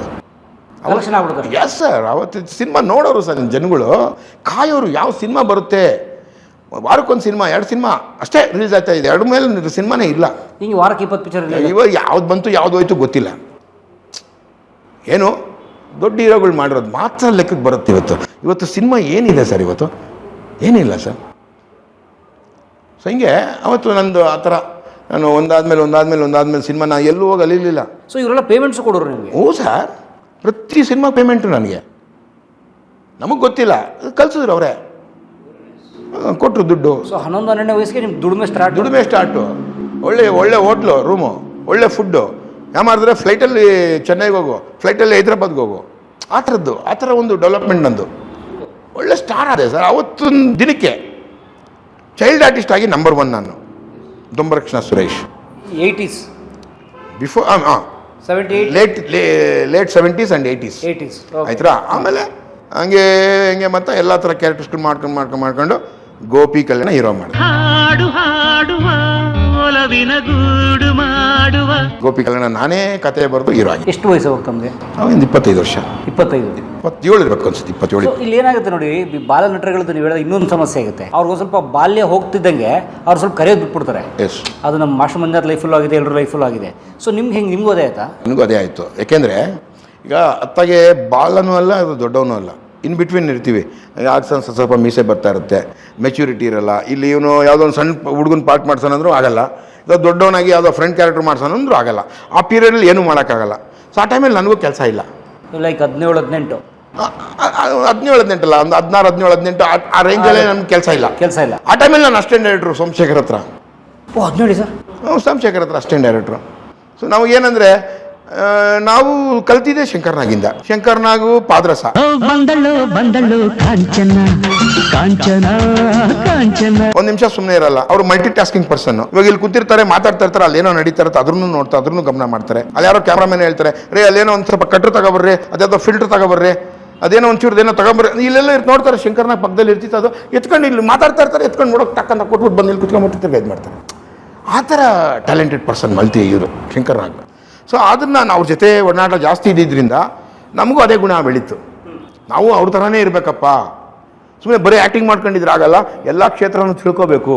ಎಸ್ ಸರ್ ಅವತ್ತು ಸಿನಿಮಾ ನೋಡೋರು ಸರ್ ಜನಗಳು. ಕಾಯೋರು ಯಾವ ಸಿನಿಮಾ ಬರುತ್ತೆ? ವಾರಕ್ಕೊಂದು ಸಿನಿಮಾ ಎರಡು ಸಿನಿಮಾ ಅಷ್ಟೇ ರಿಲೀಸ್ ಆಗ್ತಾ ಇದೆ. ಎರಡು ಮೇಲೆ ಸಿನಿಮಾನೇ ಇಲ್ಲ. ಹಿಂಗೆ ವಾರಕ್ಕೆ ಇಪ್ಪತ್ತು ಪಿಕ್ಚರ್ ಇವಾಗ ಯಾವ್ದು ಬಂತು ಯಾವ್ದು ಹೋಯ್ತು ಗೊತ್ತಿಲ್ಲ. ಏನು? ದೊಡ್ಡ ಹೀರೋಗಳು ಮಾಡಿರೋದು ಮಾತ್ರ ಲೆಕ್ಕಕ್ಕೆ ಬರುತ್ತೆ ಇವತ್ತು. ಇವತ್ತು ಸಿನಿಮಾ ಏನಿದೆ ಸರ್ ಇವತ್ತು? ಏನಿಲ್ಲ ಸರ್. ಸೊ ಹಿಂಗೆ ಅವತ್ತು ನಂದು ಆ ಥರ ನಾನು ಒಂದಾದ್ಮೇಲೆ ಒಂದಾದ್ಮೇಲೆ ಒಂದಾದ್ಮೇಲೆ ಸಿನಿಮಾ ನಾನು ಎಲ್ಲೂ ಹೋಗಿ ಅಲಿಲಿಲ್ಲ ಸೊ ಇವರೆಲ್ಲ ಪೇಮೆಂಟ್ಸ್ ಕೊಡೋರು ನಿಮಗೆ? ಹ್ಞೂ ಸರ್. ಪ್ರತಿ ಸಿನಿಮಾ ಪೇಮೆಂಟು ನನಗೆ. ನಮಗೆ ಗೊತ್ತಿಲ್ಲ. ಕಲ್ಸಿದ್ರು ಅವರೇ. ಕೊಟ್ಟರು ದುಡ್ಡು. ಸೊ ಹನ್ನೊಂದು ಹನ್ನೆರಡನೇ ವಯಸ್ಸಿಗೆ ನಿಮ್ಮ ದುಡಿಮೆ ಸ್ಟಾರ್ಟ್ ದುಡಿಮೆ ಸ್ಟಾರ್ಟು ಒಳ್ಳೆ ಒಳ್ಳೆ ಹೋಟ್ಲು ರೂಮು ಒಳ್ಳೆ ಫುಡ್ಡು ಯಾಮಾರಿದ್ರೆ ಫ್ಲೈಟಲ್ಲಿ ಚೆನ್ನೈಗೆ ಹೋಗು ಫ್ಲೈಟಲ್ಲಿ ಹೈದ್ರಾಬಾದ್ಗೆ ಹೋಗು. ಆ ಥರದ್ದು ಆ ಥರ ಒಂದು ಡೆವಲಪ್ಮೆಂಟ್ ನಂದು. ಒಳ್ಳೆ ಸ್ಟಾರ್ ಅದೇ ಸರ್ ಅವತ್ತೊಂದು ದಿನಕ್ಕೆ ಚೈಲ್ಡ್ ಆರ್ಟಿಸ್ಟ್ ಆಗಿ ನಂಬರ್ ಒನ್ ನಾನು. ದುಂಬರಕ್ಷಣ ಸುರೇಶ್. ಏಯ್ಟೀಸ್ ಬಿಫೋರ್ ಹಾಂ late late seventies and eighties eighties ಆಯ್ತಾ ಆಮೇಲೆ ಹಂಗೆ ಹಿಂಗೆ ಮತ್ತೆ ಎಲ್ಲ ಥರ ಕ್ಯಾರೆಕ್ಟರ್ಸ್ಗಳು ಮಾಡ್ಕೊಂಡು ಮಾಡ್ಕೊಂಡು ಮಾಡ್ಕೊಂಡು ಗೋಪಿ ಕಲ್ಯಾಣ ಹೀರೋ ಮಾಡಿದೆ. ಹಾಡುವ ಗೂಡು ಮಾಡುವ. ಗೋಪಿ ಕಲ್ಯಾಣ ನಾನೇ ಕತೆ ಬರೆದು ಹೀರೋ ಆಗಿ ಎಷ್ಟು ವಯಸ್ಸು ಹೋಗ್ತಂದೆ ತಮಗೆ? ಒಂದು ಇಪ್ಪತ್ತೈದು ವರ್ಷ. ಇಪ್ಪತ್ತೈದು. ಇಪ್ಪತ್ತೇಳು ಇರಬೇಕು ಅನ್ಸುತ್ತೆ ಇಪ್ಪತ್ತೇಳು. ಇಲ್ಲಿ ಏನಾಗುತ್ತೆ ನೋಡಿ ಈ ಬಾಲ ನಟರುಗಳದ್ದು ನೀವು ಹೇಳಿದ ಇನ್ನೊಂದು ಸಮಸ್ಯೆ ಆಗುತ್ತೆ. ಅವ್ರಿಗೆ ಸ್ವಲ್ಪ ಬಾಲ್ಯ ಹೋಗ್ತಿದ್ದಂಗೆ ಅವ್ರು ಸ್ವಲ್ಪ ಕರೆಯೋದು ಬಿಟ್ಬಿಡ್ತಾರೆ. ಎಸ್ ಅದು ನಮ್ಮ ಮಾಸ್ಟರ್ ಲೈಫ್ ಲೈಫಲ್ಲೂ ಆಗಿದೆ ಎಲ್ಲರ ಲೈಫಲ್ಲೂ ಆಗಿದೆ. ಸೊ ನಿಮ್ಗೆ ಹೆಂಗೆ ನಿಮ್ಗೂ ಅದೇ ಆಯ್ತಾ? ನನಗೂ ಅದೇ ಆಯಿತು. ಯಾಕೆಂದರೆ ಈಗ ಅತ್ತಾಗೆ ಬಾಲನೂ ಅಲ್ಲ ಅದು ದೊಡ್ಡವನು ಅಲ್ಲ. ಇನ್ ಬಿಟ್ವೀನ್ ಇರ್ತೀವಿ. ಆಗ ಸ್ವಲ್ಪ ಸ್ವಲ್ಪ ಮೀಸೆ ಬರ್ತಾ ಇರುತ್ತೆ ಮೆಚ್ಯೂರಿಟಿ ಇರಲ್ಲ. ಇಲ್ಲಿ ಇವನು ಯಾವುದೋ ಒಂದು ಸಣ್ಣ ಹುಡುಗನ ಪಾರ್ಟ್ ಮಾಡ್ಸೋಣ ಅಂದ್ರೂ ಆಗಲ್ಲ. ದೊಡ್ಡವನಾಗಿ ಯಾವುದೋ ಫ್ರೆಂಡ್ ಕ್ಯಾರೆಕ್ಟರ್ ಮಾಡ್ಸೋಣಂದ್ರೂ ಆಗಲ್ಲ. ಆ ಪೀರಿಯಡಲ್ಲಿ ಏನೂ ಮಾಡೋಕ್ಕಾಗಲ್ಲ. ಸೊ ಆ ಟೈಮಲ್ಲಿ ನನಗೂ ಕೆಲಸ ಇಲ್ಲ. ಲೈಕ್ ಹದಿನೇಳು ಹದಿನೆಂಟು. ಹದಿನೇಳು ಹದಿನೆಂಟಲ್ಲ ಒಂದು ಹದಿನಾರು ಹದಿನೇಳು ಹದಿನೆಂಟು ಆ- ರೇಂಜಲ್ಲೇ ನನ್ಗೆ ಕೆಲಸ ಇಲ್ಲ. ಕೆಲಸ ಇಲ್ಲ. ಆ ಟೈಮಲ್ಲಿ ನಾನು ಅಸ್ಟೆಂಟ್ ಡೈರೆಕ್ಟ್ರು ಸೋಮಶೇಖರ್ ಹತ್ರ. ಓ ಹದಿನೇಳು ಸರ್? ನಾವು ಸೋಮಶೇಖರ್ ಹತ್ರ ಅಸ್ಟೆಂಟ್ ಡೈರೆಕ್ಟ್ರು ಸೊ ನಾವು ಏನಂದರೆ ನಾವು ಕಲ್ತಿದ್ದೆ ಶಂಕರ್ನಾಗಿಂದ. ಶಂಕರ್ನಾಗು ಪಾದ್ರಸ. ಬಂದಳು ಬಂದಳು ಕಾಂಚನ ಕಾಂಚನ ಕಾಂಚನ. ಒಂದು ನಿಮಿಷ ಸುಮ್ಮನೆ ಇರಲ್ಲ ಅವ್ರು ಮಲ್ಟಿ ಟಾಸ್ಕಿಂಗ್ ಪರ್ಸನ್ ಇವಾಗ ಇಲ್ಲಿ ಕೂತಿರ್ತಾರೆ ಮಾತಾಡ್ತಾ ಇರ್ತಾರೆ ಅಲ್ಲೇನೋ ನಡೀತಾ ಇರುತ್ತೆ ಅದ್ರನ್ನು ನೋಡ್ತಾ ಅದ್ರೂ ಗಮನ ಮಾಡ್ತಾರೆ. ಅಲ್ಲಿ ಯಾರೋ ಕ್ಯಾಮ್ರಾಮನ್ ಹೇಳ್ತಾರೆ ರೇ ಅಲ್ಲೇನೋ ಒಂದ್ ಸ್ವಲ್ಪ ಕಟ್ರ್ ತಗೊಬರ್ರಿ ಅದ್ಯಾವುದೋ ಫಿಲ್ಟರ್ ತಗೋಬರ್ರಿ ಅದೇನೋ ಒಂಚೂರು ಏನೋ ತಗೊಂಬರ್ರಿ. ಇಲ್ಲೆಲ್ಲ ಇರ್ತ ನೋಡ್ತಾರೆ ಶಂಕರ್ನಾಗ್ ಪಕ್ಕದಲ್ಲಿ ಇರ್ತಿತ್ತು ಅದು. ಎತ್ಕೊಂಡು ಇಲ್ಲಿ ಮಾತಾಡ್ತಾ ಇರ್ತಾರೆ ಎತ್ಕೊಂಡು ನೋಡೋಕೆ ತಕ್ಕಂತ ಕೊಟ್ಬಿಟ್ಟು ಬಂದು ಇಲ್ಲಿ ಕುತ್ಕೊಂಡ್ಬಿಟ್ಟಿರ್ತಾರೆ ಇದು ಮಾಡ್ತಾರೆ ಆ ಥರ ಟ್ಯಾಲೆಂಟೆಡ್ ಪರ್ಸನ್ ಮಲ್ತಿ ಇವರು ಶಂಕರ್ನಾಗ್. ಸೊ ಅದನ್ನು ನಾವು ಅವ್ರ ಜೊತೆ ಒಡನಾಟ ಜಾಸ್ತಿ ಇದ್ದಿದ್ದರಿಂದ ನಮಗೂ ಅದೇ ಗುಣ ಬೆಳೀತು. ನಾವು ಅವ್ರ ಥರನೇ ಇರಬೇಕಪ್ಪ. ಸುಮ್ಮನೆ ಬರೀ ಆ್ಯಕ್ಟಿಂಗ್ ಮಾಡ್ಕೊಂಡಿದ್ರೆ ಆಗಲ್ಲ ಎಲ್ಲ ಕ್ಷೇತ್ರನೂ ತಿಳ್ಕೋಬೇಕು.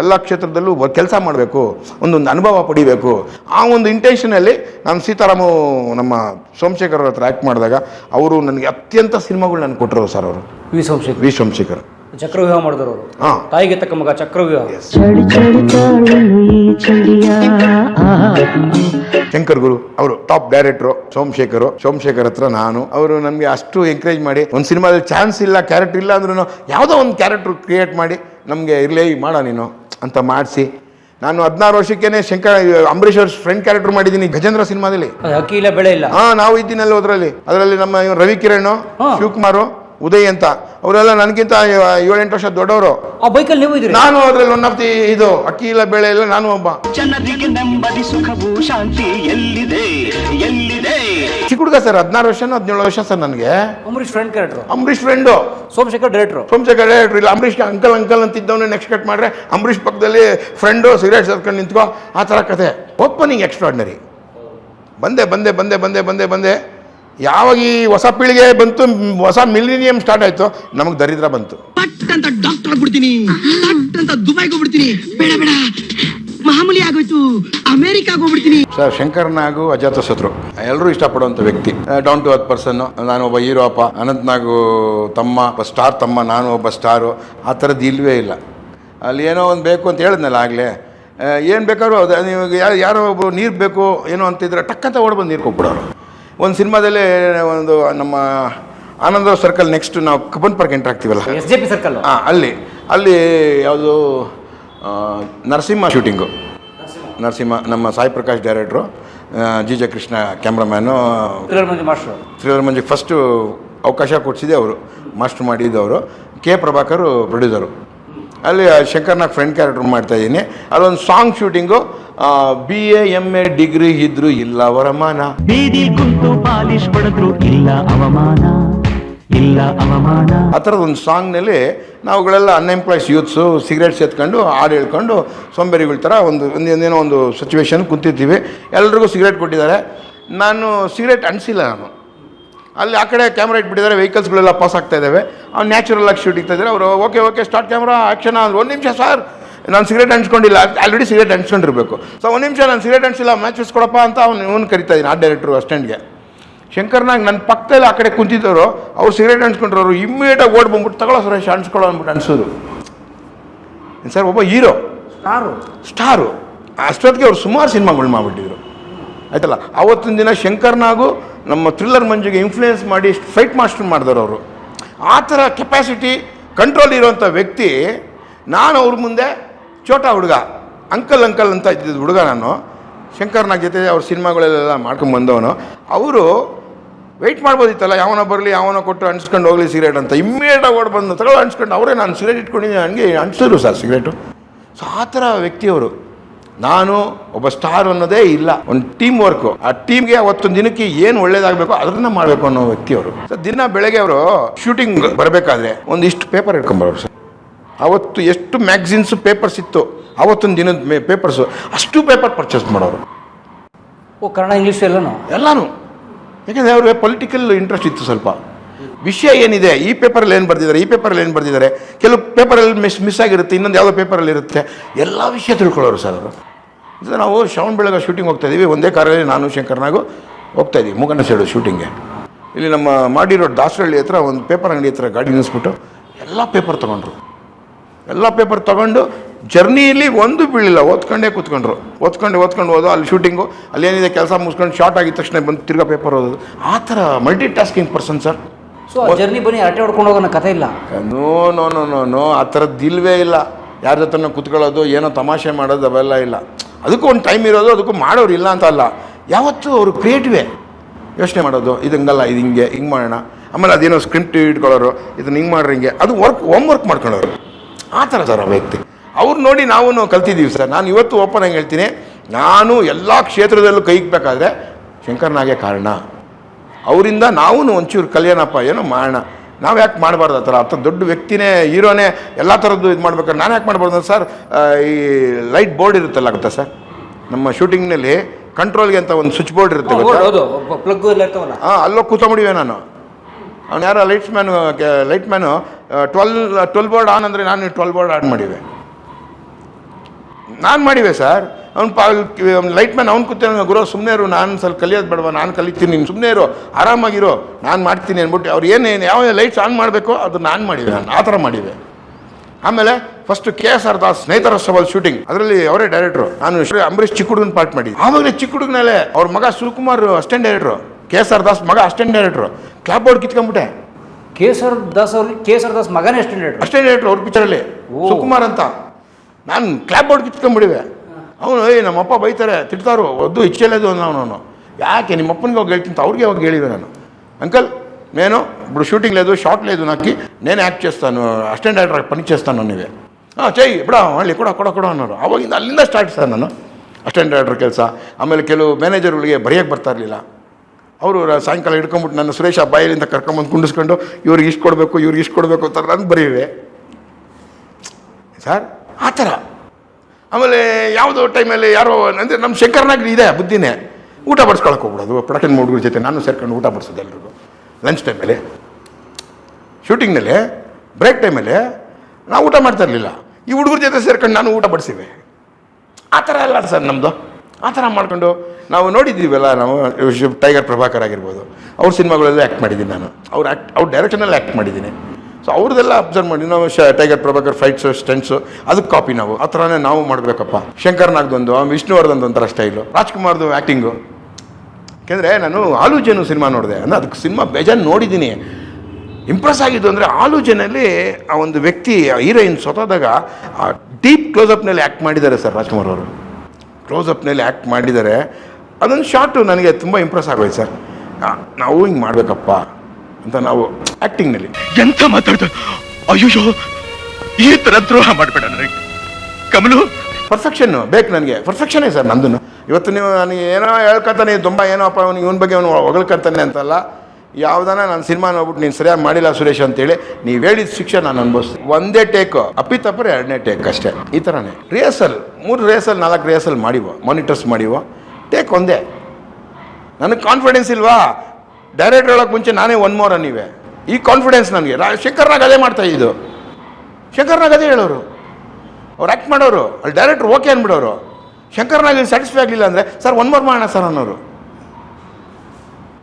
ಎಲ್ಲ ಕ್ಷೇತ್ರದಲ್ಲೂ ಕೆಲಸ ಮಾಡಬೇಕು. ಒಂದೊಂದು ಅನುಭವ ಪಡಿಬೇಕು. ಆ ಒಂದು ಇಂಟೆನ್ಷನಲ್ಲಿ ನಾನು ಸೀತಾರಾಮು ನಮ್ಮ ಸೋಮಶೇಖರ್ ಅವ್ರ ಹತ್ರ ಆ್ಯಕ್ಟ್ ಮಾಡಿದಾಗ ಅವರು ನನಗೆ ಅತ್ಯಂತ ಸಿನಿಮಾಗಳು ನಾನು ಕೊಟ್ಟರು ಸರ್ ಅವರು. ವಿ ಸೋಮಶೇಖರ್. ವಿ ಸೋಮಶೇಖರ್. ಚಕ್ರವ್ಯೂಹ ಮಾಡಿದ್ರು ಅವರು. ಹಾಂ. ತಾಯಿಗೆ ತಕ್ಕ ಮಗ ಚಕ್ರವ್ಯೂಹ. ಚಳಿ ಚಳಿ ತಾಳಲು ಈ ಚಳಿಯ ಶಂಕರ್ ಗುರು ಅವರು ಟಾಪ್ ಡೈರೆಕ್ಟರ್ ಸೋಮಶೇಖರ್. ಸೋಮಶೇಖರ್ ಹತ್ರ ನಾನು. ಅವರು ನಮಗೆ ಅಷ್ಟು ಎಂಕರೇಜ್ ಮಾಡಿ. ಒಂದು ಸಿನಿಮಾದಲ್ಲಿ ಚಾನ್ಸ್ ಇಲ್ಲ ಕ್ಯಾರೆಕ್ಟರ್ ಇಲ್ಲ ಅಂದ್ರೂ ಯಾವುದೋ ಒಂದು ಕ್ಯಾರೆಕ್ಟರ್ ಕ್ರಿಯೇಟ್ ಮಾಡಿ ನಮಗೆ ಇರಲೇ ಮಾಡ ನೀನು ಅಂತ ಮಾಡಿಸಿ. ನಾನು ಹದಿನಾರು ವರ್ಷಕ್ಕೇನೆ ಶಂಕರ್ ಅಂಬರೀಷ್ ಅವ್ರ ಫ್ರೆಂಡ್ ಕ್ಯಾರೆಕ್ಟರ್ ಮಾಡಿದ್ದೀನಿ ಗಜೇಂದ್ರ ಸಿನಿಮಾದಲ್ಲಿ. ಅಕ್ಕಿ ಇಲ್ಲ ಬೆಳೆ ಇಲ್ಲ. ಹಾ ನಾವು ಇದ್ದೀನಲ್ಲ ಅದರಲ್ಲಿ. ಅದರಲ್ಲಿ ನಮ್ಮ ಇವ್ನು ರವಿ ಕಿರಣ್ ಶಿವಕುಮಾರು. ಉದಯ್ ಅಂತ. ಅವರೆಲ್ಲ ನನಗಿಂತ ಏಳೆಂಟು ವರ್ಷ ದೊಡ್ಡವರು. ಆ ಬೈಕಲ್ಲಿ ನೀವು ಇದ್ದೀರಿ? ನಾನು ಅದ್ರಲ್ಲಿ ಒನ್ ಆಫ್ ದಿ ಇದು ಅಕ್ಕಿ ಇಲ್ಲ ಬೆಳೆ ಇಲ್ಲ ನಾನು ಒಬ್ಬ. ಜನರಿಗೆ ನೆಮ್ಮದಿ ಸುಖವು ಶಾಂತಿ ಎಲ್ಲಿದೆ? ಎಲ್ಲಿದೆ? ಚಿಕ್ಕ ಹುಡುಗ ಸರ್ ಹದಿನಾರು ವರ್ಷ ಹದಿನೇಳು ವರ್ಷ ಸರ್ ನನಗೆ. Ambareesh friend character Ambareesh friend Somashekhar director Somashekhar director ಇಲ್ಲ ಅಂಬರೀಶ್ ಅಂಕಲ್ ಅಂಕಲ್ ಅಂತಿದ್ದವನು ನೆಕ್ಸ್ಟ್ ಕಟ್ ಮಾಡ್ರೆ ಅಂಬರೀಶ್ ಪಕ್ಕದಲ್ಲಿ ಫ್ರೆಂಡು ಸಿಗರೇಟ್ ಸರ್ಕೊಂಡು ನಿಂತ್ಕೊ ಆ ಥರ ಕತೆ. ಓಪನಿಂಗ್ ಎಕ್ಸ್ಟ್ರಾಡ್ನರಿ ಬಂದೆ ಬಂದೆ ಬಂದೆ ಬಂದೆ ಬಂದೆ ಬಂದೆ. ಯಾವಾಗ ಈ ಹೊಸ ಪೀಳಿಗೆ ಬಂತು ಹೊಸ ಮಿಲಿನಿಯಂ ಸ್ಟಾರ್ಟ್ ಆಯ್ತು ನಮಗೆ ದರಿದ್ರ ಬಂತು. ಅಂತ ಡಾಕ್ಟರ್ ಆಗ್ಬಿಡ್ತೀನಿ. ಅಂತ ದುಬೈಗೆ ಹೋಗ್ಬಿಡ್ತೀನಿ. ಬೇಡ ಬೇಡ. ಮಾಮೂಲಿ ಆಗೋಯ್ತು. ಅಮೆರಿಕಾಗ್ ಹೋಗ್ಬಿಡ್ತೀನಿ. ಸರ್ ಶಂಕರ್ನಾಗು ಅಜಾತ ಶತ್ರು ಎಲ್ಲರೂ ಇಷ್ಟಪಡುವಂಥ ವ್ಯಕ್ತಿ. ಡೌನ್ ಟು ಅರ್ತ್ ಪರ್ಸನ್ ನಾನು ಒಬ್ಬ ಹೀರೋ ಅಪ್ಪ. ಅನಂತ್ನಾಗು ತಮ್ಮ ಒಬ್ಬ ಸ್ಟಾರ್ ತಮ್ಮ ನಾನು ಒಬ್ಬ ಸ್ಟಾರು ಆ ಥರದ್ದು ಇಲ್ವೇ ಇಲ್ಲ. ಅಲ್ಲಿ ಏನೋ ಒಂದು ಬೇಕು ಅಂತ ಹೇಳಿದ್ನಲ್ಲ ಆಗಲೇ. ಏನು ಬೇಕಾದ್ರೂ ಅದು ನೀವು ಯಾರೋ ಒಬ್ಬರು ನೀರು ಬೇಕು ಏನೋ ಅಂತಿದ್ರೆ ಟಕ್ಕಂತ ಓಡ್ಬಂದು ನೀರು ಕೊಟ್ಬಿಡೋರು ಒಂದು ಸಿನಿಮಾದಲ್ಲಿ ಒಂದು ನಮ್ಮ ಆನಂದ ಸರ್ಕಲ್ ನೆಕ್ಸ್ಟ್ ನಾವು ಕಬ್ಬನ್ ಪಾರ್ಕ್ ಎಂಟ್ರ್ ಆಗ್ತೀವಲ್ಲ? ಎಸ್ ಜೆ ಪಿ ಸರ್ಕಲ್ ಹಾಂ ಅಲ್ಲಿ. ಅಲ್ಲಿ ಯಾವುದು ನರಸಿಂಹ ಶೂಟಿಂಗು ನರಸಿಂಹ ನಮ್ಮ Sai Prakash director G J Krishna cameraman Manju master. ಮಂಜಿಗೆ first ಅವಕಾಶ ಕೊಡಿಸಿದೆ ಅವರು ಮಾಸ್ಟರ್ ಮಾಡಿದ್ದವರು ಕೆ ಪ್ರಭಾಕರ್ ಪ್ರೊಡ್ಯೂಸರು ಅಲ್ಲಿ ಶಂಕರ್ನಾಗ್ ಫ್ರೆಂಡ್ ಕ್ಯಾರೆಕ್ಟರ್ ಮಾಡ್ತಾ ಇದ್ದೀನಿ ಅಲ್ಲೊಂದು song shooting B A M A degree ಇದ್ರು ಇಲ್ಲ ವರಮಾನ ಬೀದಿ ಕುಂತು ಪಾಲಿಶ್ ಪಡೆದ್ರು ಇಲ್ಲ ಅವಮಾನ ಇಲ್ಲ ಅವಮಾನ. ಆ ಥರದ ಒಂದು ಸಾಂಗ್ನಲ್ಲಿ ನಾವುಗಳೆಲ್ಲ ಅನ್ಎಂಪ್ಲಾಯ್ಸ್ ಯೂತ್ಸು ಸಿಗರೇಟ್ಸ್ ಎತ್ಕೊಂಡು ಹಾಡು ಹೇಳ್ಕೊಂಡು ಸೋಂಬೇರಿಗಳ ಥರ ಒಂದು ಒಂದೇನೋ ಏನೋ ಒಂದು ಸಿಚುವೇಶನ್ ಕುಂತಿರ್ತೀವಿ ಎಲ್ರಿಗೂ ಸಿಗರೇಟ್ ಕೊಟ್ಟಿದ್ದಾರೆ. ನಾನು ಸಿಗರೇಟ್ ಅನಿಸಿಲ್ಲ ನಾನು. ಅಲ್ಲಿ ಆ ಕಡೆ ಕ್ಯಾಮ್ರಾ ಇಟ್ಬಿಟ್ಟಿದ್ದಾರೆ ವೆಹಿಕಲ್ಸ್ಗಳೆಲ್ಲ ಪಾಸ್ ಆಗ್ತಾ ಇದ್ದಾವೆ ಅವ್ನು ನ್ಯಾಚುರಲ್ ಆಗಿ ಶೂಟ್ ಇದ್ದಾರೆ ಅವರು okay okay start camera action ಅಂದ್ರೆ ಒಂದು ನಿಮಿಷ ಸರ್ ನಾನು ಸಿಗರೇಟ್ ಹಂಚ್ಕೊಂಡಿಲ್ಲ ಆಲ್ರೆಡಿ ಸಿಗರೇಟ್ ಹಂಚ್ಕೊಂಡಿರಬೇಕು ಸೊ ಒಂದು ನಿಮಿಷ ನಾನು ಸಿಗರೇಟ್ ಹಂಚಿಲ್ಲ ಮ್ಯಾಚ್ ಕೊಡಪ್ಪ ಅಂತ ಅವ್ನು ಇವನು ಕರಿತಾ ಇದ್ದೀನಿ ಆ ಡೈರೆಕ್ಟ್ರು ಅಸ್ಟೆಂಟ್ಗೆ ಶಂಕರ್ನಾಗ ನನ್ನ ಪಕ್ಕದಲ್ಲಿ ಆ ಕಡೆ ಕುಂತಿದ್ದವರು ಅವ್ರು ಸಿಗರೇಟ್ ಹಂಚ್ಕೊಂಡ್ರವ್ರು ಇಮ್ಮಿಡಿಯೇಟಾಗಿ ಓಡ್ ಬಂದ್ಬಿಟ್ಟು ತಗೊಳ್ಳೋ ಸುರೇಶ್ ಅನ್ಸ್ಕೊಳ್ಳೋ ಅಂದ್ಬಿಟ್ಟು ಅನ್ಸೋದು ಸರ್ ಒಬ್ಬ ಹೀರೋ ಸ್ಟಾರು ಸ್ಟಾರು ಅಷ್ಟೊತ್ತಿಗೆ ಅವ್ರು ಸುಮಾರು ಸಿನಿಮಾಗಳು ಮಾಡಿಬಿಟ್ಟಿದ್ರು. ಆಯ್ತಲ್ಲ? ಅವತ್ತಿನ ದಿನ ಶಂಕರ್ನಾಗೂ ನಮ್ಮ ಥ್ರಿಲ್ಲರ್ ಮಂಜಿಗೆ ಇನ್ಫ್ಲೂಯೆನ್ಸ್ ಮಾಡಿ ಫೈಟ್ ಮಾಸ್ಟರ್ ಮಾಡಿದವರು ಅವರು. ಆ ಥರ ಕೆಪಾಸಿಟಿ ಕಂಟ್ರೋಲ್ ಇರುವಂಥ ವ್ಯಕ್ತಿ, ನಾನು ಅವ್ರ ಮುಂದೆ ಚೋಟ ಹುಡುಗ ಅಂಕಲ್ ಅಂಕಲ್ ಅಂತ ಇದ್ದಿದ್ದು ಹುಡುಗ ನಾನು. ಶಂಕರ್ನಾಗ್ ಜೊತೆ ಅವ್ರ ಸಿನಿಮಾಗಳೆಲ್ಲ ಮಾಡ್ಕೊಂಡು ಬಂದವನು. ಅವರು ವೆಯ್ಟ್ ಮಾಡ್ಬೋದಿತ್ತಲ್ಲ, ಯಾವನೋ ಬರಲಿ, ಯಾವನೋ ಕೊಟ್ಟು ಅನ್ಸ್ಕೊಂಡು ಹೋಗ್ಲಿ ಸಿಗರೇಟ್ ಅಂತ. ಇಮ್ಮಿಡಿಯೇಟಾಗಿ ಓಡ್ ಬಂದು ತಗೊಳ್ಳೋ ಅನ್ಸ್ಕೊಂಡು ಅವರೇ ನಾನು ಸಿಗರೇಟ್ ಇಟ್ಕೊಂಡಿದ್ದೀನಿ, ಹಂಗೆ ಅಂಟಿಸಿದ್ರು ಸರ್ ಸಿಗರೇಟು. ಸೊ ಆ ಥರ ವ್ಯಕ್ತಿಯವರು ನಾನು ಒಬ್ಬ ಸ್ಟಾರ್ ಅನ್ನೋದೇ ಇಲ್ಲ. ಒಂದು ಟೀಮ್ ವರ್ಕು ಆ ಟೀಮ್ಗೆ ಅವತ್ತೊಂದು ದಿನಕ್ಕೆ ಏನು ಒಳ್ಳೇದಾಗಬೇಕು ಅದನ್ನ ಮಾಡಬೇಕು ಅನ್ನೋ ವ್ಯಕ್ತಿ ಅವರು ದಿನ ಬೆಳಗ್ಗೆ ಅವರು ಶೂಟಿಂಗ್ ಬರಬೇಕಾದ್ರೆ ಒಂದಿಷ್ಟು ಪೇಪರ್ ಇಟ್ಕೊಂಬರೋರು ಸರ್. ಅವತ್ತು ಎಷ್ಟು ಮ್ಯಾಗ್ಝಿನ್ಸು ಪೇಪರ್ಸ್ ಇತ್ತು? ಅವತ್ತೊಂದು ದಿನದ ಮೇ ಪೇಪರ್ಸು ಅಷ್ಟು ಪೇಪರ್ ಪರ್ಚೇಸ್ ಮಾಡೋರು. ಓ ಕನ್ನಡ ಇಂಗ್ಲೀಷ್ ಎಲ್ಲನೂ? ಎಲ್ಲನೂ. ಯಾಕೆಂದರೆ ಅವ್ರಿಗೆ ಪೊಲಿಟಿಕಲ್ ಇಂಟ್ರೆಸ್ಟ್ ಇತ್ತು ಸ್ವಲ್ಪ. ವಿಷಯ ಏನಿದೆ? ಈ ಪೇಪರಲ್ಲಿ ಏನು ಬರೆದಿದ್ದಾರೆ? ಈ ಪೇಪರಲ್ಲಿ ಏನು ಬರೆದಿದ್ದಾರೆ? ಕೆಲವು ಪೇಪರಲ್ಲಿ ಮಿಸ್ ಮಿಸ್ ಆಗಿರುತ್ತೆ ಇನ್ನೊಂದು ಯಾವುದೋ ಪೇಪರಲ್ಲಿ ಇರುತ್ತೆ. ಎಲ್ಲ ವಿಷಯ ತಿಳ್ಕೊಳ್ಳೋರು ಸರ್ ಅವರು. ನಾವು ಶ್ರವಣ ಬೆಳಗ್ಗೆ ಶೂಟಿಂಗ್ ಹೋಗ್ತಾ ಇದ್ದೀವಿ ಒಂದೇ ಕಾರಲ್ಲಿ ನಾನು ಶಂಕರ್ನಾಗು ಹೋಗ್ತಾ ಇದ್ದೀವಿ ಮೂಗನ ಸೈಡು ಶೂಟಿಂಗ್ಗೆ ಇಲ್ಲಿ ನಮ್ಮ ಮಾಡಿರೋ ದಾಸರಳ್ಳಿ ಹತ್ರ ಒಂದು ಪೇಪರ್ ಅಂಗಡಿ ಹತ್ರ ಗಾಡಿ ನಿಲ್ಲಿಸ್ಬಿಟ್ಟು ಎಲ್ಲ ಪೇಪರ್ ತೊಗೊಂಡ್ರು. ಎಲ್ಲ ಪೇಪರ್ ತೊಗೊಂಡು ಜರ್ನಿಯಲ್ಲಿ ಒಂದು ಬೀಳಿಲ್ಲ. ಓದ್ಕೊಂಡೇ ಕೂತ್ಕೊಂಡ್ರು. ಓದ್ಕೊಂಡು ಓದ್ಕೊಂಡು ಹೋದೋ ಅಲ್ಲಿ ಶೂಟಿಂಗು ಅಲ್ಲೇನಿದೆ ಕೆಲಸ ಮುಗಿಸ್ಕೊಂಡು ಶಾರ್ಟ್ ಆಗಿದ ತಕ್ಷಣ ಬಂದು ತಿರ್ಗಾ ಪೇಪರ್ ಓದೋದು. ಆ ಥರ multi tasking person sir so ಆ ಜರ್ನಿ ಬನ್ನಿ ಅರಟೆ ಹೊಡ್ಕೊಂಡು ಹೋಗೋಣ ಕಥೆ ಇಲ್ಲ? No no no no no ಆ ಥರದ್ದು ಇಲ್ಲವೇ ಇಲ್ಲ. ಯಾರ ಜೊತೆ ಕೂತ್ಕೊಳ್ಳೋದು ಏನೋ ತಮಾಷೆ ಮಾಡೋದು ಅವೆಲ್ಲ ಇಲ್ಲ. ಅದಕ್ಕೂ ಒಂದು ಟೈಮ್ ಇರೋದು, ಅದಕ್ಕೂ ಮಾಡೋರು ಇಲ್ಲ ಅಂತ ಅಲ್ಲ. ಯಾವತ್ತೂ ಅವರು ಕ್ರಿಯೇಟಿವೇ ಯೋಚನೆ ಮಾಡೋದು, ಇದು ಹಿಂಗಲ್ಲ, ಇದು ಹಿಂಗೆ ಹಿಂಗೆ ಮಾಡೋಣ. ಆಮೇಲೆ ಅದೇನೋ ಸ್ಕ್ರಿಪ್ಟ್ ಇಟ್ಕೊಳ್ಳೋರು, ಇದನ್ನ ಹಿಂಗೆ ಮಾಡ್ರಿ ಹಿಂಗೆ. ಅದು ವರ್ಕ್ ಹೋಮ್ ವರ್ಕ್ ಮಾಡ್ಕೊಳ್ಳೋರು. ಆ ಥರ ಸರ್ ವ್ಯಕ್ತಿ. ಅವ್ರು ನೋಡಿ ನಾವು ಕಲ್ತಿದ್ದೀವಿ ಸರ್. ನಾನು ಇವತ್ತು ಓಪನ್ ಆಗಿ ಹೇಳ್ತೀನಿ, ನಾನು ಎಲ್ಲ ಕ್ಷೇತ್ರದಲ್ಲೂ ಕೈಗಬೇಕಾದ್ರೆ ಶಂಕರ್ನಾಗೆ ಕಾರಣ. ಅವರಿಂದ ನಾವು ಒಂಚೂರು ಕಲ್ಯಾಣಪ್ಪ ಏನೋ ಮಾಡೋಣ. ನಾವು ಯಾಕೆ ಮಾಡಬಾರ್ದು ಆ ಥರ? ಅಂತ ದೊಡ್ಡ ವ್ಯಕ್ತಿನೇ ಹೀರೋನೇ ಎಲ್ಲ ಥರದ್ದು ಇದು ಮಾಡ್ಬೇಕಾದ್ರೆ ನಾನು ಯಾಕೆ ಮಾಡಬಾರ್ದು ಸರ್ ಈ ಲೈಟ್ ಬೋರ್ಡ್ ಇರುತ್ತಲ್ಲ ಗೊತ್ತಾ ಸರ್? ನಮ್ಮ ಶೂಟಿಂಗ್ನಲ್ಲಿ ಕಂಟ್ರೋಲ್ಗೆ ಅಂತ ಒಂದು ಸ್ವಿಚ್ ಬೋರ್ಡ್ ಇರುತ್ತೆ ಹಾಂ ಅಲ್ಲೋ ಕೂತ್ಕೊಂಬಿಡಿವೆ ನಾನು. ಅವ್ನು ಯಾರೋ lights man light man twelve twelve board on ಅಂದರೆ ನಾನು ಟ್ವೆಲ್ ಬೋರ್ಡ್ ಆನ್ ಮಾಡಿವೆ. ನಾನು ಮಾಡಿವೆ ಸರ್. ಅವ್ನು ಪಾ ಲೈಟ್ ಮ್ಯಾನ್ ಅವ್ನು ಕೂತ ಗುರು ಸುಮ್ಮನೆ ಇರು ನಾನು ಸ್ವಲ್ಪ ಕಲಿಯೋದು ಬೇಡವಾ ನಾನು ಕಲಿತೀನಿ ನೀನು ಸುಮ್ಮನೆ ಇರು ಆರಾಮಾಗಿರೋ ನಾನು ಮಾಡ್ತೀನಿ ಅಂದ್ಬಿಟ್ಟು ಅವ್ರು ಏನೇನು ಯಾವ ಲೈಟ್ಸ್ ಆನ್ ಮಾಡಬೇಕು ಅದು ನಾನು ಮಾಡಿವೆ ನಾನು ಆ ಥರ ಮಾಡಿವೆ. ಆಮೇಲೆ first K S R Das Snehitara Savaal shooting ಅದರಲ್ಲಿ ಅವರೇ ಡೈರೆಕ್ಟ್ರು ನಾನು ಶ್ರೀ ಅಂಬರೀಷ್ ಚಿಕ್ಕ ಹುಡುಗನ ಪಾರ್ಟ್ ಮಾಡಿ ಆಮೇಲೆ ಚಿಕ್ಕ ಹುಡುಗನಲ್ಲೇ ಅವ್ರ ಮಗ Shivakumar assistant director K S R Das ಮಗ ಅಸ್ಟೆಂಟ್ ಡೈರೆಕ್ಟ್ರು ಕ್ಲಾಪ್ ಬೋರ್ಡ್ ಕಿತ್ಕೊಂಡ್ಬಿಟ್ಟೆ ಆರ್ ದಾಸ್ ಅವ್ರಿಗೆ ಆರ್ ದಾಸ್ ಮಗನೇ ಎಷ್ಟು ಅಸ್ಟೆಂಟ್ ಡೈರೆಕ್ಟ್ರು ಅವ್ರ ಪಿಕ್ಚರಲ್ಲಿ. ಸುಕುಮಾರ್ ಅಂತ. ನಾನು ಕ್ಲಾಪ್ ಬೋರ್ಡ್ ಕಿತ್ಕೊಂಡ್ಬಿಡಿವೆ ಅವನು ಏಯ್ ನಮ್ಮಪ್ಪ ಬೈತಾರೆ ತಿಡ್ತಾರು ಒದ್ದು ಇಚ್ಛೆಲ್ಲದು ಅವನು ಯಾಕೆ ನಿಮ್ಮ ಅಪ್ಪನಿಗೆ ಹೋಗಿ ಹೇಳ್ತೀನಿ ಅಂತ ಅವ್ರಿಗೆ ಹೋಗಿ ಹೇಳಿವೆ ನಾನು అంకల్ నేను ఇప్పుడు షూటింగ్ లేదు షాట్ లేదు నాకు నేను యాక్ట్ చేస్తాను అసిస్టెంట్ డైరెక్టర్ పని చేస్తాను నీవే "ఆ, చెయ్యి ఇప్పుడు మళ్ళీ ಕೂಡ ಕೊಡ ಕೊಡ ಅನ್ನೋರು ಅವಾಗಿಂದ ಅಲ್ಲಿಂದ ಸ್ಟಾರ್ಟ್ ಸರ್ ನಾನು ಅಸಿಸ್ಟೆಂಟ್ ಡೈರೆಕ್ಟರ್ ಕೆಲಸ ಆಮೇಲೆ ಕೆಲವು ಮ್ಯಾನೇಜರ್ಗಳಿಗೆ ಬರೆಯೋಕ್ಕೆ ಬರ್ತಾ ಇರಲಿಲ್ಲ ಅವರು ಸಾಯಂಕಾಲ ಹಿಡ್ಕೊಂಬಿಟ್ಟು ನನ್ನ ಸುರೇಶ್ ಆ ಬಾಯಿಲಿಂದ ಕರ್ಕೊಂಬಂದು ಕುಂಡಿಸ್ಕೊಂಡು ಇವ್ರಿಗೆ ಇಷ್ಟು ಕೊಡಬೇಕು ಇವ್ರಿಗೆ ಇಷ್ಟು ಕೊಡಬೇಕು ಅಂತ ನಾನು ಬರೆಯುವೆ ಸರ್ ಆ ಥರ. ಆಮೇಲೆ ಯಾವುದೋ ಟೈಮಲ್ಲಿ ಯಾರೋ, ಅಂದರೆ ನಮ್ಮ ಶಂಕರ್ನಾಗ್ ಇದೆ ಬುದ್ಧಿನೇ. ಊಟ ಬಡಿಸ್ಕೊಳಕ್ಕೆ ಹೋಗ್ಬಿಡೋದು. ಪ್ರೊಡಕ್ಷನ್ ಹುಡುಗರ ಜೊತೆ ನಾನು ಸೇರ್ಕೊಂಡು ಊಟ ಬಡಿಸೋದು ಎಲ್ರಿಗೂ. ಲಂಚ್ ಟೈಮಲ್ಲಿ ಶೂಟಿಂಗ್ನಲ್ಲಿ ಬ್ರೇಕ್ ಟೈಮಲ್ಲಿ ನಾವು ಊಟ ಮಾಡ್ತಾ ಇರಲಿಲ್ಲ. ಈ ಹುಡುಗರ ಜೊತೆ ಸೇರ್ಕೊಂಡು ನಾನು ಊಟ ಬಡಿಸಿವೆ. ಆ ಥರ ಅಲ್ಲ ಸರ್ ನಮ್ಮದು ಆ ಥರ ಮಾಡ್ಕೊಂಡು ನಾವು ನೋಡಿದ್ದೀವಲ್ಲ, ನಾವು ಟೈಗರ್ ಪ್ರಭಾಕರ್ ಆಗಿರ್ಬೋದು. ಅವ್ರ ಸಿನಿಮಾಗಳೆಲ್ಲ ಆ್ಯಕ್ಟ್ ಮಾಡಿದ್ದೀನಿ ನಾನು. ಅವ್ರು ಆ್ಯಕ್ಟ್ ಅವ್ರ ಡೈರೆಕ್ಷನಲ್ಲಿ ಆ್ಯಕ್ಟ್ ಮಾಡಿದ್ದೀನಿ. ಸೊ ಅವ್ರದ್ದೆಲ್ಲ ಅಬ್ಸರ್ವ್ ಮಾಡಿ. ನಾವು ಟೈಗರ್ ಪ್ರಭಾಕರ್ ಫೈಟ್ಸ್ ಸ್ಟೆಂಟ್ಸು ಅದಕ್ಕೆ ಕಾಪಿ ನಾವು. ಆ ಥರನೇ ನಾವು ಮಾಡಬೇಕಪ್ಪ. ಶಂಕರ್ನಾಗ್ದೊಂದು ವಿಷ್ಣುವರ್ಧನ್ ಒಂಥರ ಸ್ಟೈಲು ರಾಜ್ಕುಮಾರ್ದು ಆ್ಯಕ್ಟಿಂಗು ಯಾಕೆಂದರೆ ನಾನು ಆಲೂಜನು ಸಿನಿಮಾ ನೋಡಿದೆ. ಅಂದರೆ ಅದಕ್ಕೆ ಸಿನಿಮಾ ಬೇಜಾನ್ ನೋಡಿದ್ದೀನಿ. ಇಂಪ್ರೆಸ್ ಆಗಿದ್ದು ಅಂದರೆ ಆಲೂಜನಲ್ಲಿ ಆ ಒಂದು ವ್ಯಕ್ತಿ ಹೀರೋಯಿನ್ ಸ್ವತಃದಾಗ ಆ ಡೀಪ್ ಕ್ಲೋಸಪ್ನಲ್ಲಿ ಆ್ಯಕ್ಟ್ ಮಾಡಿದ್ದಾರೆ ಸರ್ ರಾಜ್ಕುಮಾರ್ ಅವರು. ಕ್ಲೋಸಪ್ನಲ್ಲಿ ಆ್ಯಕ್ಟ್ ಮಾಡಿದ್ದಾರೆ. ಅದೊಂದು ಶಾರ್ಟು ನನಗೆ ತುಂಬ ಇಂಪ್ರೆಸ್ ಆಗೋಯ್ತು ಸರ್. ನಾವು ಹಿಂಗೆ ಮಾಡಬೇಕಪ್ಪ. ಅಂತ ನಾವು ಆ್ಯಕ್ಟಿಂಗ್ನಲ್ಲಿ ಎಂತ ಮಾತಾಡ್ತ ಅಯ್ಯೋ ಈ ತರ ದ್ರೋಹ ಮಾಡಬೇಡ ನನಗೆ. ಕಮಲು? ಪರ್ಫೆಕ್ಷನ್ನು ಬೇಕು ನನಗೆ. ಪರ್ಫೆಕ್ಷನೇ ಸರ್ ನಂದು ಇವತ್ತು ನೀವು ನನಗೆ ಏನೋ ಹೇಳ್ಕೊತಾನೆ ತುಂಬ ಏನೋ ಅಪ್ಪ ಅವ್ನು ಇವನ ಬಗ್ಗೆ ಅವನು ಹೊಗಳ್ಕೊತಾನೆ ಅಂತಲ್ಲ ಯಾವ್ದಾನ ನಾನು ಸಿನಿಮಾ ನೋಡ್ಬಿಟ್ಟು ನೀನು ಸರಿಯಾಗಿ ಮಾಡಿಲ್ಲ ಸುರೇಶ್ ಅಂತೇಳಿ ನೀವು ಹೇಳಿದ ಶಿಕ್ಷೆ ನಾನು ಅನುಭವಿಸ್ತೀನಿ. ಒಂದೇ ಟೇಕು ಅಪ್ಪಿತಪ್ಪರೆ ಎರಡನೇ ಟೇಕ್ ಅಷ್ಟೇ. ಈ ಥರನೇ ರಿಹರ್ಸಲ್ ಮೂರು ರಿಹರ್ಸಲ್ ನಾಲ್ಕು ರಿಹರ್ಸಲ್ ಮಾಡಿವೋ ಮಾನಿಟರ್ಸ್ ಮಾಡಿವೋ. ಟೇಕ್ ಒಂದೇ. ನನಗೆ ಕಾನ್ಫಿಡೆನ್ಸ್ ಇಲ್ವಾ? ಡೈರೆಕ್ಟ್ ಹೇಳೋಕ್ಕೆ ಮುಂಚೆ ನಾನೇ ಒನ್ ಮೋರ್ ಅನ್ನಿವೆ. ಈ ಕಾನ್ಫಿಡೆನ್ಸ್ ನನಗೆ ರಾ ಶಂಕರ್ನಾಗ್ ಅದೇ ಮಾಡ್ತಾ ಇದ್ದು. ಶಂಕರ್ನಾಗ ಅದೇ ಹೇಳೋರು. ಅವ್ರು ಆ್ಯಕ್ಟ್ ಮಾಡೋರು. ಅಲ್ಲಿ ಡೈರೆಕ್ಟ್ರ್ ಓಕೆ ಅಂದ್ಬಿಡೋರು ಶಂಕರ್ನಾಗ್ ಸ್ಯಾಟಿಸ್ಫೈ ಆಗಲಿಲ್ಲ ಅಂದರೆ ಸರ್ ಒನ್ ಮೋರ್ ಮಾಡೋಣ ಸರ್ ಅನ್ನೋರು.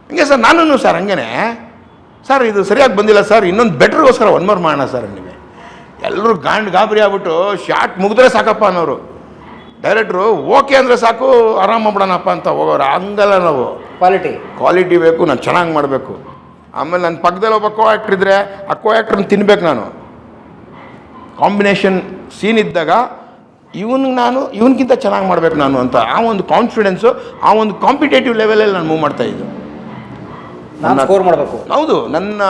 ಹಿಂಗೆ ಸರ್ ನಾನು ಸರ್ ಹಂಗೇನೆ. ಸರ್ ಇದು ಸರಿಯಾಗಿ ಬಂದಿಲ್ಲ ಸರ್ ಇನ್ನೊಂದು ಬೆಟ್ರಿಗೋಸ್ಕರ ಒನ್ ಮೋರ್ ಮಾಡೋಣ ಸರ್ ನೀವೇ ಎಲ್ಲರೂ ಗಾಂಡ್ ಗಾಬರಿ ಆಗ್ಬಿಟ್ಟು ಶಾರ್ಟ್ ಮುಗಿದ್ರೆ ಸಾಕಪ್ಪ ಅನ್ನೋರು. ಡೈರೆಕ್ಟ್ರು ಓಕೆ ಅಂದರೆ ಸಾಕು ಆರಾಮ ಮಾಡ್ಬಿಡೋಣಪ್ಪ ಅಂತ ಹೋಗೋರು. ಹಂಗಲ್ಲ ನಾವು. ಕ್ವಾಲಿಟಿ ಕ್ವಾಲಿಟಿ ಬೇಕು ನಾನು ಚೆನ್ನಾಗಿ ಮಾಡಬೇಕು. ಆಮೇಲೆ ನನ್ನ ಪಕ್ಕದಲ್ಲಿ ಒಬ್ಬ ಕೋ ಆ್ಯಕ್ಟ್ರ್ ಇದ್ದರೆ ಆ ಕೋ ಆ್ಯಕ್ಟ್ರನ್ನ ತಿನ್ಬೇಕು ನಾನು. ಕಾಂಬಿನೇಷನ್ ಸೀನ್ ಇದ್ದಾಗ ಇವನಿಗೆ ನಾನು ಇವನಿಗಿಂತ ಚೆನ್ನಾಗಿ ಮಾಡಬೇಕು ನಾನು ಅಂತ ಆ ಒಂದು ಕಾನ್ಫಿಡೆನ್ಸು ಆ ಒಂದು ಕಾಂಪಿಟೇಟಿವ್ ಲೆವೆಲಲ್ಲಿ ನಾನು ಮೂವ್ ಮಾಡ್ತಾ ಇದ್ದು. ನಾನು ಸ್ಕೋರ್ ಮಾಡಬೇಕು. ಹೌದು ನನ್ನ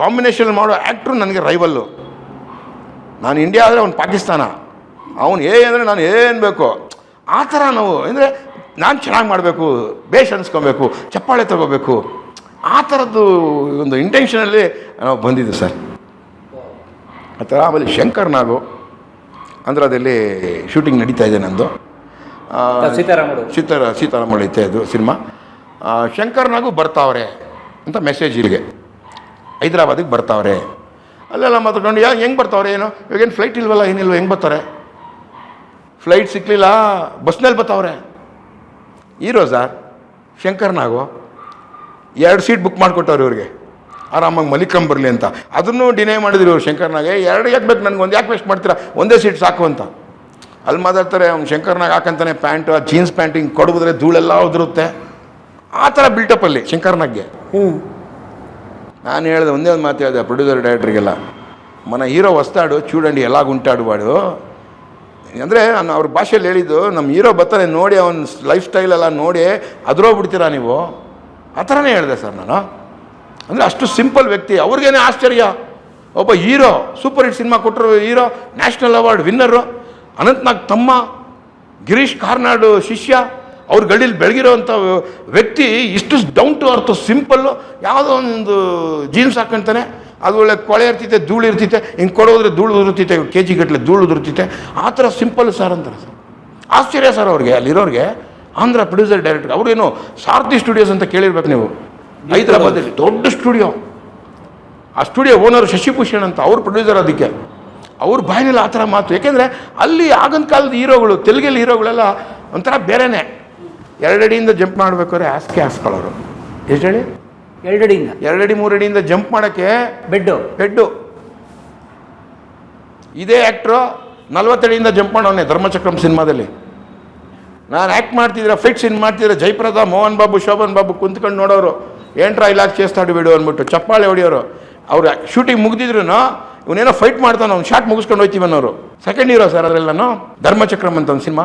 ಕಾಂಬಿನೇಷನ್ ಮಾಡೋ ಆ್ಯಕ್ಟ್ರು ನನಗೆ ರೈವಲ್ಲು ನಾನು ಇಂಡಿಯಾ ಆದರೆ ಅವ್ನು ಪಾಕಿಸ್ತಾನ. ಅವನು ಏ ಅಂದರೆ ನಾನು ಏನು ಬೇಕು? ಆ ಥರ ನಾವು ಅಂದರೆ ನಾನು ಚೆನ್ನಾಗಿ ಮಾಡಬೇಕು ಬೇಷ್ ಅನ್ಸ್ಕೊಬೇಕು ಚಪ್ಪಾಳೆ ತಗೋಬೇಕು. ಆ ಥರದ್ದು ಒಂದು ಇಂಟೆನ್ಷನಲ್ಲಿ ನಾವು ಬಂದಿದ್ದು ಸರ್. ಆ ಥರ ಆಮೇಲೆ ಶಂಕರ್ ನಾಗು ಅದರಲ್ಲಿ ಶೂಟಿಂಗ್ ನಡೀತಾ ಇದೆ ನಂದು. ಆ, ಸೀತಾರಾಮರು ಸೀತಾರ ಸೀತಾರಾಮ ಐತೆ ಅದು ಸಿನಿಮಾ. ಶಂಕರ್ನಾಗೂ ಬರ್ತಾವ್ರೆ ಅಂತ ಮೆಸೇಜ್ ಇಲ್ಲಿಗೆ. ಹೈದ್ರಾಬಾದಿಗೆ ಬರ್ತಾವ್ರೆ. ಅಲ್ಲೆಲ್ಲ ಮಾತಾಡ್ಕೊಂಡು ಯಾ ಹೆಂಗೆ ಬರ್ತಾವ್ರೆ ಏನು? ಇವಾಗೇನು ಫ್ಲೈಟ್ ಇಲ್ವಲ್ಲ ಏನಿಲ್ವ ಹೆಂಗೆ ಬರ್ತಾರೆ? ಫ್ಲೈಟ್ ಸಿಕ್ಕಲಿಲ್ಲ ಬಸ್ನಲ್ಲಿ ಬತ್ತವ್ರೆ. ಈ ಸರ್ ಶಂಕರ್ನಾಗು ಎರಡು ಸೀಟ್ ಬುಕ್ ಮಾಡಿಕೊಟ್ಟವ್ರು ಇವ್ರಿಗೆ. ಆರಾಮಾಗಿ ಮಲಿಕಂಬರ್ಲಿ ಅಂತ. ಅದನ್ನು ಡಿನೇ ಮಾಡಿದ್ರು ಇವ್ರು ಶಂಕರ್ನಾಗೆ ಎರಡು ಯಾಕೆ ಬೇಕು ನನಗೆ? ಒಂದು ಯಾಕೆ ವೇಸ್ಟ್ ಮಾಡ್ತೀರಾ? ಒಂದೇ ಸೀಟ್ ಸಾಕು ಅಂತ. ಅಲ್ಲಿ ಮಾತಾಡ್ತಾರೆ ಅವ್ನು ಶಂಕರ್ನಾಗ ಹಾಕಂತಾನೆ ಪ್ಯಾಂಟು ಆ ಜೀನ್ಸ್ ಪ್ಯಾಂಟ್ ಹಿಂಗೆ ಕೊಡಬಿದ್ರೆ ಧೂಳೆಲ್ಲ ಉದುರುತ್ತೆ. ಆ ಥರ ಬಿಲ್ಟಪ್ಪಲ್ಲಿ ಶಂಕರ್ನಾಗೆ ಹ್ಞೂ ನಾನು ಹೇಳಿದೆ ಒಂದೇ ಒಂದು ಮಾತು ಹೇಳಿದೆ ಪ್ರೊಡ್ಯೂಸರ್ ಡೈರೆಕ್ಟ್ರಿಗೆಲ್ಲ ಮನ ಹೀರೋ ಹೊಸ್ತಾಡು ಚೂಡಂಡಿ ಎಲ್ಲ ಗುಂಟಾಡುವಾಡು ಅಂದರೆ ನಾನು ಅವ್ರ ಭಾಷೆಯಲ್ಲಿ ಹೇಳಿದ್ದು ನಮ್ಮ ಹೀರೋ ಬರ್ತಾನೆ ನೋಡಿ, ಅವನ ಲೈಫ್ ಸ್ಟೈಲ್ ಎಲ್ಲ ನೋಡಿ, ಅದರೋಗ್ಬಿಡ್ತೀರಾ ನೀವು? ಆ ಥರನೇ ಹೇಳಿದೆ ಸರ್ ನಾನು. ಅಂದರೆ ಅಷ್ಟು ಸಿಂಪಲ್ ವ್ಯಕ್ತಿ, ಅವ್ರಿಗೇನೆ ಆಶ್ಚರ್ಯ. ಒಬ್ಬ ಹೀರೋ ಸೂಪರ್ ಹಿಟ್ ಸಿನಿಮಾ ಕೊಟ್ಟರು hero national award winner Anantnag ತಮ್ಮ, ಗಿರೀಶ್ ಕಾರ್ನಾಡು ಶಿಷ್ಯ, ಅವ್ರ ಗಡಿಲಿ ಬೆಳಗಿರೋವಂಥ ವ್ಯಕ್ತಿ ಇಷ್ಟು ಡೌನ್ ಟು ಅರ್ಥ ಸಿಂಪಲ್ಲು ಯಾವುದೋ ಒಂದು ಜೀನ್ಸ್ ಹಾಕೊಂತಾನೆ. ಅದು ಒಳ್ಳೆ ಕೊಳೆ ಇರ್ತಿತ್ತೆ ಧೂಳು ಇರ್ತಿತ್ತೆ ಹಿಂಗೆ ಕೊಡೋದ್ರೆ ಧೂಳು ಉದುರ್ತಿತ್ತೆ ಕೆ ಜಿ ಗಟ್ಟಲೆ ಧೂಳು ಉದುರ್ತಿತ್ತೆ. ಆ ಥರ ಸಿಂಪಲ್ ಸರ್ ಅಂತಾರೆ ಸರ್. ಆಶ್ಚರ್ಯ ಸರ್ ಅವ್ರಿಗೆ ಅಲ್ಲಿರೋರಿಗೆ ಆಂಧ್ರ ಪ್ರೊಡ್ಯೂಸರ್ ಡೈರೆಕ್ಟರ್ ಅವ್ರೇನು ಸಾರ್ಥಿ ಸ್ಟುಡಿಯೋಸ್ ಅಂತ ಕೇಳಿರ್ಬೇಕು ನೀವು. ಹೈದರಾಬಾದಲ್ಲಿ ದೊಡ್ಡ ಸ್ಟುಡಿಯೋ ಆ ಸ್ಟುಡಿಯೋ ಓನರ್ ಶಶಿಭೂಷಣ್ ಅಂತ ಅವ್ರು ಪ್ರೊಡ್ಯೂಸರ್ ಅದಕ್ಕೆ ಅವ್ರ ಬಾಯಿನಲ್ಲಿ ಆ ಥರ ಮಾತು. ಯಾಕೆಂದರೆ ಅಲ್ಲಿ ಆಗಿನ ಕಾಲದ ಹೀರೋಗಳು ತೆಲುಗಲ್ಲಿ ಹೀರೋಗಳೆಲ್ಲ ಒಂಥರ ಬೇರೆಯೇ ಎರಡಡಿಯಿಂದ ಜಂಪ್ ಮಾಡ್ಬೇಕಾದ್ರೆ ಹಾಸಿಗೆ ಹಾಸ್ಕೊಳ್ಳೋರು ಎಷ್ಟು ಹೇಳಿ? ಎರಡಡಿಯಿಂದ. ಎರಡಡಿ ಮೂರಡಿಯಿಂದ ಜಂಪ್ ಮಾಡೋಕ್ಕೆ ಬೆಡ್ಡು. ಬೆಡ್ಡು. ಇದೇ ಆ್ಯಕ್ಟ್ರು ನಲ್ವತ್ತಡಿಯಿಂದ ಜಂಪ್ ಮಾಡೋನೆ ಧರ್ಮಚಕ್ರಮ್ ಸಿನಿಮಾದಲ್ಲಿ. ನಾನು ಆ್ಯಕ್ಟ್ ಮಾಡ್ತಿದ್ರೆ ಫಿಟ್ ಇನ್ ಮಾಡ್ತಿದ್ರೆ ಜಯಪ್ರದ ಮೋಹನ್ ಬಾಬು ಶೋಭನ್ ಬಾಬು ಕುಂತ್ಕೊಂಡು ನೋಡೋರು. ಏನ್ರಾ ಇಲಾಖೆ ಚೇಸ್ತಾಡು ಬಿಡು ಅಂದ್ಬಿಟ್ಟು ಚಪ್ಪಾಳೆ ಹೊಡಿಯೋರು. ಅವ್ರು ಶೂಟಿಂಗ್ ಮುಗಿದಿದ್ರು ಇವನೇನೋ ಫೈಟ್ ಮಾಡ್ತಾನೆ ಅವ್ನು ಶಾಟ್ ಮುಗಿಸ್ಕೊಂಡು ಹೋಯ್ತೀವಿ ಅನ್ನೋರು. ಸೆಕೆಂಡ್ ಹೀರೋ ಸರ್ ಅದರಲ್ಲಿ ನಾನು ಧರ್ಮಚಕ್ರಂ ಅಂತ ಒಂದು ಸಿನಿಮಾ.